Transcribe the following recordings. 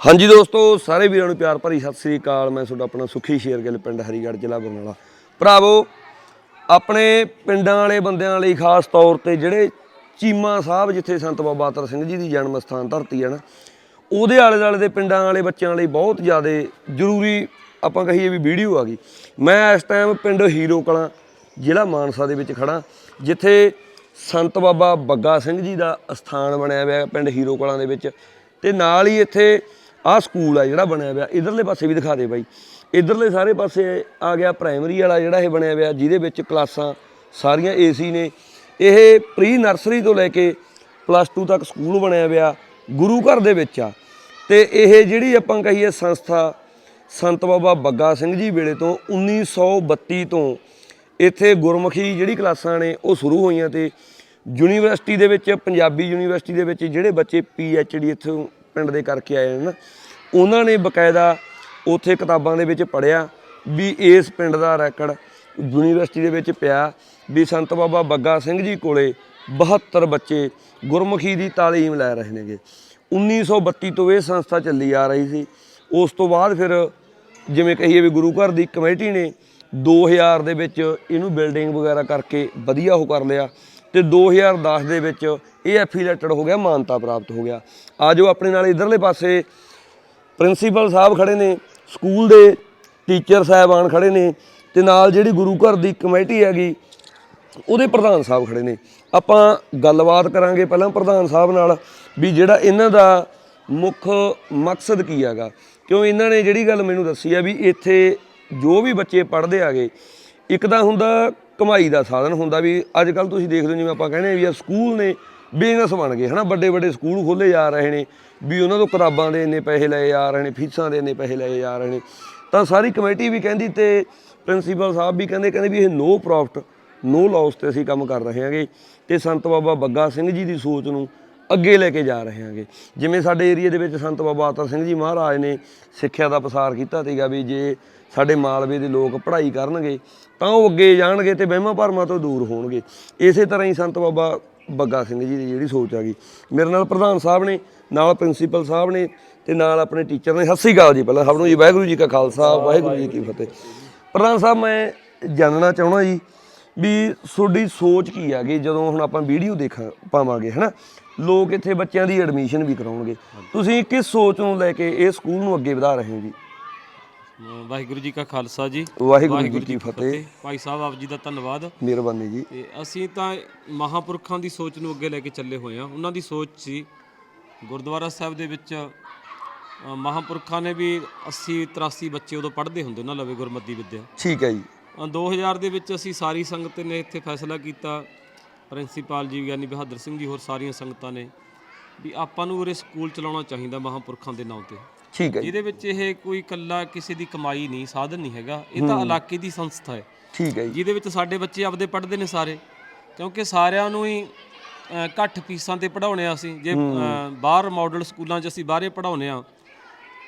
ਹਾਂਜੀ ਦੋਸਤੋ, ਸਾਰੇ ਵੀਰਾਂ ਨੂੰ ਪਿਆਰ ਭਰੀ ਸਤਿ ਸ੍ਰੀ ਅਕਾਲ। ਮੈਂ ਤੁਹਾਡਾ ਆਪਣਾ ਸੁਖੀ ਸ਼ੇਰਗਿੱਲ, ਪਿੰਡ ਹਰੀਗੜ੍ਹ, ਜ਼ਿਲ੍ਹਾ ਬਰਨਾਲਾ ਭਰਾਵੋ, ਆਪਣੇ ਪਿੰਡਾਂ ਵਾਲੇ ਬੰਦਿਆਂ ਲਈ ਖਾਸ ਤੌਰ ਤੇ ਜਿਹੜੇ ਚੀਮਾ ਸਾਹਿਬ, ਜਿੱਥੇ ਸੰਤ ਬਾਬਾ ਅਤਰ ਸਿੰਘ ਜੀ ਦੀ ਜਨਮ ਸਥਾਨ ਧਰਤੀ ਹੈ ਨਾ, ਉਹਦੇ ਆਲੇ ਦੁਆਲੇ ਦੇ ਪਿੰਡਾਂ ਵਾਲੇ ਬੱਚਿਆਂ ਲਈ ਬਹੁਤ ਜ਼ਿਆਦਾ ਜ਼ਰੂਰੀ ਆਪਾਂ ਕਹੀਏ ਵੀ ਵੀਡੀਓ ਆ ਗਈ। ਮੈਂ ਇਸ ਟਾਈਮ ਪਿੰਡ ਹੀਰੋ ਕਲਾਂ, ਜ਼ਿਲ੍ਹਾ ਮਾਨਸਾ ਦੇ ਵਿੱਚ ਖੜਾ ਜਿੱਥੇ ਸੰਤ ਬਾਬਾ ਬੱਗਾ ਸਿੰਘ ਜੀ ਦਾ ਅਸਥਾਨ ਬਣਿਆ ਹੋਇਆ ਪਿੰਡ ਹੀਰੋ ਕਲਾਂ ਦੇ ਵਿੱਚ। ਤੇ ਨਾਲ ਹੀ ਇੱਥੇ ਆਹ ਸਕੂਲ ਆ ਜਿਹੜਾ ਬਣਿਆ ਹੋਇਆ ਇਧਰਲੇ ਪਾਸੇ ਵੀ ਦਿਖਾ ਦੇ ਬਾਈ। ਇਧਰਲੇ ਸਾਰੇ ਪਾਸੇ ਆ ਗਿਆ ਪ੍ਰਾਇਮਰੀ ਵਾਲਾ ਜਿਹੜਾ ਇਹ ਬਣਿਆ ਹੋਇਆ ਜਿਹਦੇ ਵਿੱਚ ਕਲਾਸਾਂ ਸਾਰੀਆਂ ਏਸੀ ਨੇ। ਇਹ ਪ੍ਰੀ ਨਰਸਰੀ ਤੋਂ ਲੈ ਕੇ ਪਲੱਸ 2 ਤੱਕ ਸਕੂਲ ਬਣਿਆ ਹੋਇਆ ਗੁਰੂ ਘਰ ਦੇ ਵਿੱਚ ਆ। ਤੇ ਇਹ ਜਿਹੜੀ ਆਪਾਂ ਕਹੀਏ ਸੰਸਥਾ, ਸੰਤ ਬਾਬਾ ਬੱਗਾ ਸਿੰਘ ਜੀ ਵੇਲੇ ਤੋਂ 1932 ਤੋਂ ਇੱਥੇ ਗੁਰਮੁਖੀ ਜਿਹੜੀ ਕਲਾਸਾਂ ਨੇ ਉਹ ਸ਼ੁਰੂ ਹੋਈਆਂ ਤੇ ਯੂਨੀਵਰਸਿਟੀ ਦੇ ਵਿੱਚ, ਪੰਜਾਬੀ ਯੂਨੀਵਰਸਿਟੀ ਦੇ ਵਿੱਚ ਜਿਹੜੇ ਬੱਚੇ ਡੀ ਇੱਥੋਂ ਪਿੰਡ ਦੇ ਕਰਕੇ ਆਏ ਹਨ। ਉਹਨਾਂ ਨੇ ਬਕਾਇਦਾ ਉੱਥੇ ਕਿਤਾਬਾਂ ਦੇ ਵਿੱਚ ਪੜਿਆ ਵੀ ਇਸ ਪਿੰਡ ਦਾ ਰੈਕਡ ਯੂਨੀਵਰਸਿਟੀ ਦੇ ਵਿੱਚ ਪਿਆ ਵੀ ਸੰਤ ਬਾਬਾ ਬੱਗਾ ਸਿੰਘ ਜੀ ਕੋਲੇ 72 ਬੱਚੇ ਗੁਰਮੁਖੀ ਦੀ ਤਾਲੀਮ ਲੈ ਰਹੇ ਨੇਗੇ। 1932 ਤੋਂ ਇਹ ਸੰਸਥਾ ਚੱਲੀ ਆ ਰਹੀ ਸੀ। ਉਸ ਤੋਂ ਬਾਅਦ ਫਿਰ ਜਿਵੇਂ ਕਹੀਏ ਵੀ ਗੁਰੂ ਘਰ ਦੀ ਕਮੇਟੀ ਨੇ 2000 ਦੇ ਵਿੱਚ ਇਹਨੂੰ ਬਿਲਡਿੰਗ ਵਗੈਰਾ ਕਰਕੇ ਵਧੀਆ ਉਹ ਕਰ ਲਿਆ ਤੇ 2010 ਦੇ ਵਿੱਚ ਇਹ ਐਫੀਲੇਟਡ ਹੋ ਗਿਆ, ਮਾਨਤਾ ਪ੍ਰਾਪਤ ਹੋ ਗਿਆ। ਆਜੋ ਆਪਣੇ ਨਾਲ ਇਧਰਲੇ ਪਾਸੇ। ਪ੍ਰਿੰਸੀਪਲ ਸਾਹਿਬ ਖੜੇ ਨੇ ਸਕੂਲ ਦੇ ਟੀਚਰ ਸਾਹਿਬਾਨ ਖੜੇ ਨੇ ਤੇ ਨਾਲ ਜਿਹੜੀ ਗੁਰੂ ਘਰ ਦੀ ਕਮੇਟੀ ਹੈਗੀ, ਉਹਦੇ ਪ੍ਰਧਾਨ ਸਾਹਿਬ ਖੜੇ ਨੇ। ਆਪਾਂ ਗੱਲਬਾਤ ਕਰਾਂਗੇ ਪਹਿਲਾਂ ਪ੍ਰਧਾਨ ਸਾਹਿਬ ਨਾਲ ਵੀ ਜਿਹੜਾ ਇਹਨਾਂ ਦਾ ਮੁੱਖ ਮਕਸਦ ਕੀ ਹੈਗਾ। ਕਿਉਂ ਇਹਨਾਂ ਨੇ ਜਿਹੜੀ ਗੱਲ ਮੈਨੂੰ ਦੱਸੀ ਆ ਵੀ ਇੱਥੇ ਜੋ ਵੀ ਬੱਚੇ ਪੜ੍ਹਦੇ ਆਗੇ ਇੱਕ ਤਾਂ ਹੁੰਦਾ ਕਮਾਈ ਦਾ ਸਾਧਨ ਹੁੰਦਾ ਵੀ ਅੱਜ ਕੱਲ ਤੁਸੀਂ ਦੇਖਦੇ ਹੋ ਜਿਵੇਂ ਆਪਾਂ ਕਹਿੰਦੇ ਆ ਵੀ ਆ ਸਕੂਲ ਨੇ ਬਿਜ਼ਨਸ ਬਣ ਗਏ, ਹਨਾ? ਵੱਡੇ ਵੱਡੇ ਸਕੂਲ ਖੋਲੇ ਜਾ ਰਹੇ ਨੇ, ਵੀ ਉਹਨਾਂ ਤੋਂ ਕਿਤਾਬਾਂ ਦੇ ਇੰਨੇ ਪੈਸੇ ਲਏ ਜਾ ਰਹੇ ਨੇ, ਫੀਸਾਂ ਦੇ ਇੰਨੇ ਪੈਸੇ ਲਏ ਜਾ ਰਹੇ ਨੇ। ਤਾਂ ਸਾਰੀ ਕਮੇਟੀ ਵੀ ਕਹਿੰਦੀ ਤੇ ਪ੍ਰਿੰਸੀਪਲ ਸਾਹਿਬ ਵੀ ਕਹਿੰਦੇ ਕਹਿੰਦੇ ਵੀ ਇਹ ਨੋ ਪ੍ਰੋਫਿਟ ਨੋ ਲਾਸ ਤੇ ਅਸੀਂ ਕੰਮ ਕਰ ਰਹੇ ਹਾਂਗੇ। ਤੇ ਸੰਤ ਬਾਬਾ ਬੱਗਾ ਸਿੰਘ ਜੀ ਦੀ ਸੋਚ ਨੂੰ ਅੱਗੇ ਲੈ ਕੇ ਜਾ ਰਹੇ ਹਾਂਗੇ। ਜਿਵੇਂ ਸਾਡੇ ਏਰੀਆ ਦੇ ਵਿੱਚ ਸੰਤ ਬਾਬਾ ਆਤਰ ਸਿੰਘ ਜੀ ਮਹਾਰਾਜ ਨੇ ਸਿੱਖਿਆ ਦਾ ਪ੍ਰਸਾਰ ਕੀਤਾ ਸੀਗਾ ਵੀ ਜੇ ਸਾਡੇ ਮਾਲਵੇ ਦੇ ਲੋਕ ਪੜ੍ਹਾਈ ਕਰਨਗੇ, ਤਾਂ ਉਹ ਅੱਗੇ ਜਾਣਗੇ ਤੇ ਵਹਿਮਾਂ ਭਰਮਾਂ ਤੋਂ ਦੂਰ ਹੋਣਗੇ। ਇਸੇ ਤਰ੍ਹਾਂ ਹੀ ਸੰਤ ਬਾਬਾ ਬੱਗਾ ਸਿੰਘ ਜੀ ਦੀ ਜਿਹੜੀ ਸੋਚ ਆ ਗਈ। ਮੇਰੇ ਨਾਲ ਪ੍ਰਧਾਨ ਸਾਹਿਬ ਨੇ, ਨਾਲ ਪ੍ਰਿੰਸੀਪਲ ਸਾਹਿਬ ਨੇ ਤੇ ਨਾਲ ਆਪਣੇ ਟੀਚਰ ਨੇ। ਸਤਿ ਸ੍ਰੀ ਅਕਾਲ ਜੀ ਪਹਿਲਾਂ। ਸਭ ਨੂੰ ਜੀ, ਵਾਹਿਗੁਰੂ ਜੀ ਕਾ ਖਾਲਸਾ, ਵਾਹਿਗੁਰੂ ਜੀ ਕੀ ਫਤਿਹ। ਪ੍ਰਧਾਨ ਸਾਹਿਬ, ਮੈਂ ਜਾਣਨਾ ਚਾਹਣਾ ਜੀ ਵੀ ਤੁਹਾਡੀ ਸੋਚ ਕੀ ਹੈਗੀ ਜਦੋਂ ਹੁਣ ਆਪਾਂ ਵੀਡੀਓ ਦੇਖਾਂ, ਪਾਵਾਂਗੇ, ਹਨਾ? ਲੋਕ ਇੱਥੇ ਬੱਚਿਆਂ ਦੀ ਐਡਮਿਸ਼ਨ ਵੀ ਕਰਾਉਣਗੇ। ਤੁਸੀਂ ਕਿਸ ਸੋਚ ਨੂੰ ਲੈ ਕੇ ਇਹ ਸਕੂਲ ਨੂੰ ਅੱਗੇ ਵਧਾ ਰਹੇ ਹੋ ਜੀ? ਵਾਹਿਗੁਰੂ ਜੀ ਕਾ ਖਾਲਸਾ ਜੀ। ਵਾਹਿਗੁਰੂ ਜੀ ਕੀ ਫਤਿਹ। ਭਾਈ ਸਾਹਿਬ ਆਪ ਜੀ ਦਾ ਧੰਨਵਾਦ। ਮਿਹਰਬਾਨੀ ਜੀ। ਤੇ ਅਸੀਂ ਤਾਂ ਮਹਾਪੁਰਖਾਂ ਦੀ ਸੋਚ ਨੂੰ ਅੱਗੇ ਲੈ ਕੇ ਚੱਲੇ ਹੋਏ ਹਾਂ। ਉਹਨਾਂ ਦੀ ਸੋਚ ਸੀ ਗੁਰਦੁਆਰਾ ਸਾਹਿਬ ਦੇ ਵਿੱਚ ਮਹਾਪੁਰਖਾਂ ਨੇ ਵੀ 80 83 ਬੱਚੇ ਉਦੋਂ ਪੜ੍ਹਦੇ ਹੁੰਦੇ ਉਹਨਾਂ ਲਵੇ ਗੁਰਮਤਿ ਵਿਦਿਆ। ਠੀਕ ਹੈ ਜੀ। ਅ, 2000 ਦੇ ਵਿੱਚ ਅਸੀਂ ਸਾਰੀ ਸੰਗਤ ਨੇ ਇੱਥੇ ਫੈਸਲਾ ਕੀਤਾ ਪ੍ਰਿੰਸੀਪਲ ਜੀ ਗਿਆਨੀ ਬਹਾਦਰ ਸਿੰਘ ਜੀ ਹੋਰ ਸਾਰੀਆਂ ਸੰਗਤਾਂ ਨੇ ਵੀ ਆਪਾਂ ਨੂੰ ਉਰੇ ਸਕੂਲ ਚਲਾਉਣਾ ਚਾਹੀਦਾ ਮਹਾਪੁਰਖਾਂ ਦੇ ਨਾਂ ਤੇ। ਠੀਕ ਹੈ ਜੀ। ਜਿਹਦੇ ਵਿੱਚ ਇਹ ਕੋਈ ਇਕੱਲਾ ਕਿਸੇ ਦੀ ਕਮਾਈ ਨਹੀਂ ਸਾਧਨ ਨਹੀਂ ਹੈਗਾ। ਇਹ ਤਾਂ ਇਲਾਕੇ ਦੀ ਸੰਸਥਾ ਹੈ। ਠੀਕ ਹੈ ਜੀ। ਜਿਹਦੇ ਵਿੱਚ ਸਾਡੇ ਬੱਚੇ ਆਪਦੇ ਪੜ੍ਹਦੇ ਨੇ ਸਾਰੇ। ਕਿਉਂਕਿ ਸਾਰਿਆਂ ਨੂੰ ਹੀ ਅ, ਘੱਟ ਫੀਸਾਂ ਤੇ ਪੜਾਉਣੇ ਆ ਅਸੀਂ। ਜੇ ਅ, ਬਾਹਰ ਮਾਡਲ ਸਕੂਲਾਂ 'ਚ ਅਸੀਂ ਬਾਹਰੇ ਪੜਾਉਨੇ ਆ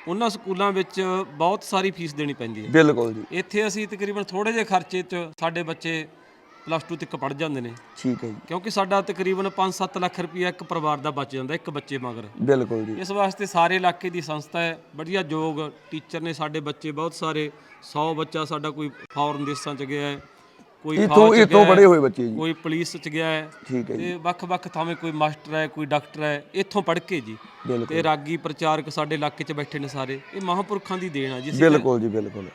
ਉਹਨਾਂ ਸਕੂਲਾਂ ਵਿੱਚ ਬਹੁਤ ਸਾਰੀ ਫੀਸ ਦੇਣੀ ਪੈਂਦੀ ਹੈ। ਬਿਲਕੁਲ ਜੀ। ਇੱਥੇ ਅਸੀਂ ਤਕਰੀਬਨ ਥੋੜੇ ਜਿਹੇ ਖਰਚੇ 'ਚ ਸਾਡੇ ਬੱਚੇ ਪਲੱਸ 2 ਤੱਕ ਪੜ ਜਾਂਦੇ ਨੇ। ਠੀਕ ਹੈ ਜੀ। ਕਿਉਂਕਿ ਸਾਡਾ ਤਕਰੀਬਨ 5-7 ਲੱਖ ਰੁਪਇਆ ਇੱਕ ਪਰਿਵਾਰ ਦਾ ਬਚ ਜਾਂਦਾ ਇੱਕ ਬੱਚੇ ਮਗਰ। ਬਿਲਕੁਲ ਜੀ। ਇਸ ਵਾਸਤੇ ਸਾਰੇ ਇਲਾਕੇ ਦੀ ਸੰਸਥਾ ਹੈ ਵਧੀਆ ਯੋਗ ਟੀਚਰ ਨੇ ਸਾਡੇ ਬੱਚੇ ਬਹੁਤ ਸਾਰੇ 100 ਬੱਚਾ ਸਾਡਾ ਕੋਈ ਫੌਰਨ ਦੇਸ਼ਾਂ ਚ ਗਿਆ ਹੈ ਕੋਈ ਇਤੋਂ ਫੌਜ ਚ ਇਤੋਂ ਗਿਆ ਹੈ, ਬੜੇ ਹੋਏ ਬੱਚੇ ਜੀ। ਕੋਈ ਪੁਲਿਸ ਚ ਗਿਆ ਹੈ। ਠੀਕ ਹੈ ਜੀ। ਤੇ ਵੱਖ-ਵੱਖ ਥਾਵੇਂ ਕੋਈ ਮਾਸਟਰ ਹੈ ਕੋਈ ਡਾਕਟਰ ਹੈ ਇੱਥੋਂ ਪੜ੍ਹ ਕੇ ਜੀ। ਤੇ ਰਾਗੀ ਪ੍ਰਚਾਰਕ ਸਾਡੇ ਇਲਾਕੇ 'ਚ ਬੈਠੇ ਨੇ ਸਾਰੇ। ਇਹ ਮਹਾਪੁਰਖਾਂ ਦੀ ਦੇਣ ਆ ਜੀ ਬਿਲਕੁਲ ਜੀ ਬਿਲਕੁਲ।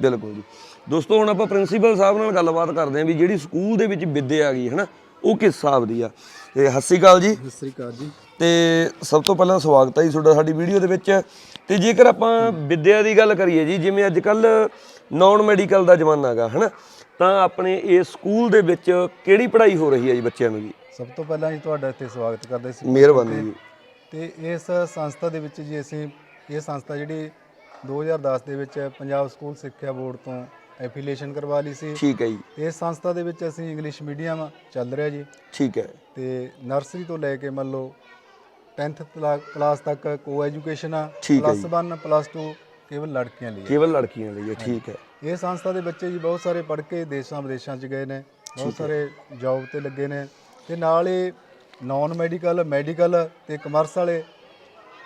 ਬਿਲਕੁਲ ਜੀ। ਦੋਸਤੋ ਹੁਣ ਆਪਾਂ ਪ੍ਰਿੰਸੀਪਲ ਸਾਹਿਬ ਨਾਲ ਗੱਲਬਾਤ ਕਰਦੇ ਆਂ ਵੀ ਜਿਹੜੀ ਸਕੂਲ ਦੇ ਵਿੱਚ ਵਿੱਦਿਆ ਆ ਗਈ ਹੈ ਨਾ ਉਹ ਕਿਸ ਹਿਸਾਬ ਦੀ ਆ। ਤੇ ਸਤਿ ਸ਼੍ਰੀ ਅਕਾਲ ਜੀ। ਸਤਿ ਸ੍ਰੀ ਅਕਾਲ ਜੀ। ਤੇ ਸਭ ਤੋਂ ਪਹਿਲਾਂ ਸਵਾਗਤ ਹੈ ਜੀ ਤੁਹਾਡਾ ਸਾਡੀ ਵੀਡੀਓ ਦੇ ਵਿੱਚ। ਤੇ ਜੇਕਰ ਆਪਾਂ ਵਿੱਦਿਆ ਦੀ ਗੱਲ ਕਰੀਏ ਜੀ ਜਿਵੇਂ ਅੱਜ ਕੱਲ ਨਾਨ ਮੈਡੀਕਲ ਦਾ ਜ਼ਮਾਨਾ ਹੈਗਾ ਹਨਾ ਤਾਂ ਆਪਣੇ ਇਸ ਸਕੂਲ ਦੇ ਵਿੱਚ ਕਿਹੜੀ ਪੜ੍ਹਾਈ ਹੋ ਰਹੀ ਹੈ ਜੀ ਬੱਚਿਆਂ ਨੂੰ ਜੀ? ਸਭ ਤੋਂ ਪਹਿਲਾਂ ਜੀ ਤੁਹਾਡਾ ਇੱਥੇ ਸਵਾਗਤ ਕਰਦੇ ਸੀ ਮਿਹਰਬਾਨੀ ਜੀ। ਤੇ ਇਸ ਸੰਸਥਾ ਦੇ ਵਿੱਚ ਜੀ ਅਸੀਂ ਇਹ ਸੰਸਥਾ ਜਿਹੜੀ 2010 ਦੇ ਵਿੱਚ ਪੰਜਾਬ ਸਕੂਲ ਸਿੱਖਿਆ ਬੋਰਡ ਤੋਂ ਐਫੀਲੀਏਸ਼ਨ ਕਰਵਾ ਲਈ ਸੀ। ਠੀਕ ਹੈ ਜੀ। ਇਸ ਸੰਸਥਾ ਦੇ ਵਿੱਚ ਅਸੀਂ ਇੰਗਲਿਸ਼ ਮੀਡੀਅਮ ਚੱਲ ਰਿਹਾ ਜੀ। ਠੀਕ ਹੈ। ਤੇ ਨਰਸਰੀ ਤੋਂ ਲੈ ਕੇ ਮੰਨ ਲਓ 10th ਕਲਾਸ ਤੱਕ ਕੋ ਐਜੂਕੇਸ਼ਨ ਆ ਪਲੱਸ 1 ਪਲੱਸ 2 ਕੇਵਲ ਲੜਕੀਆਂ ਲਈ ਕੇਵਲ ਲੜਕੀਆਂ ਲਈ ਹੈ ਠੀਕ ਹੈ। ਇਹ ਸੰਸਥਾ ਦੇ ਬੱਚੇ ਜੀ ਬਹੁਤ ਸਾਰੇ ਪੜ੍ਹ ਕੇ ਦੇਸ਼ਾਂ ਵਿਦੇਸ਼ਾਂ 'ਚ ਗਏ ਨੇ ਬਹੁਤ ਸਾਰੇ ਜੌਬ ਤੇ ਲੱਗੇ ਨੇ। ਤੇ ਨਾਲ ਹੀ ਨਾਨ ਮੈਡੀਕਲ ਮੈਡੀਕਲ ਤੇ ਕਮਰਸ ਵਾਲੇ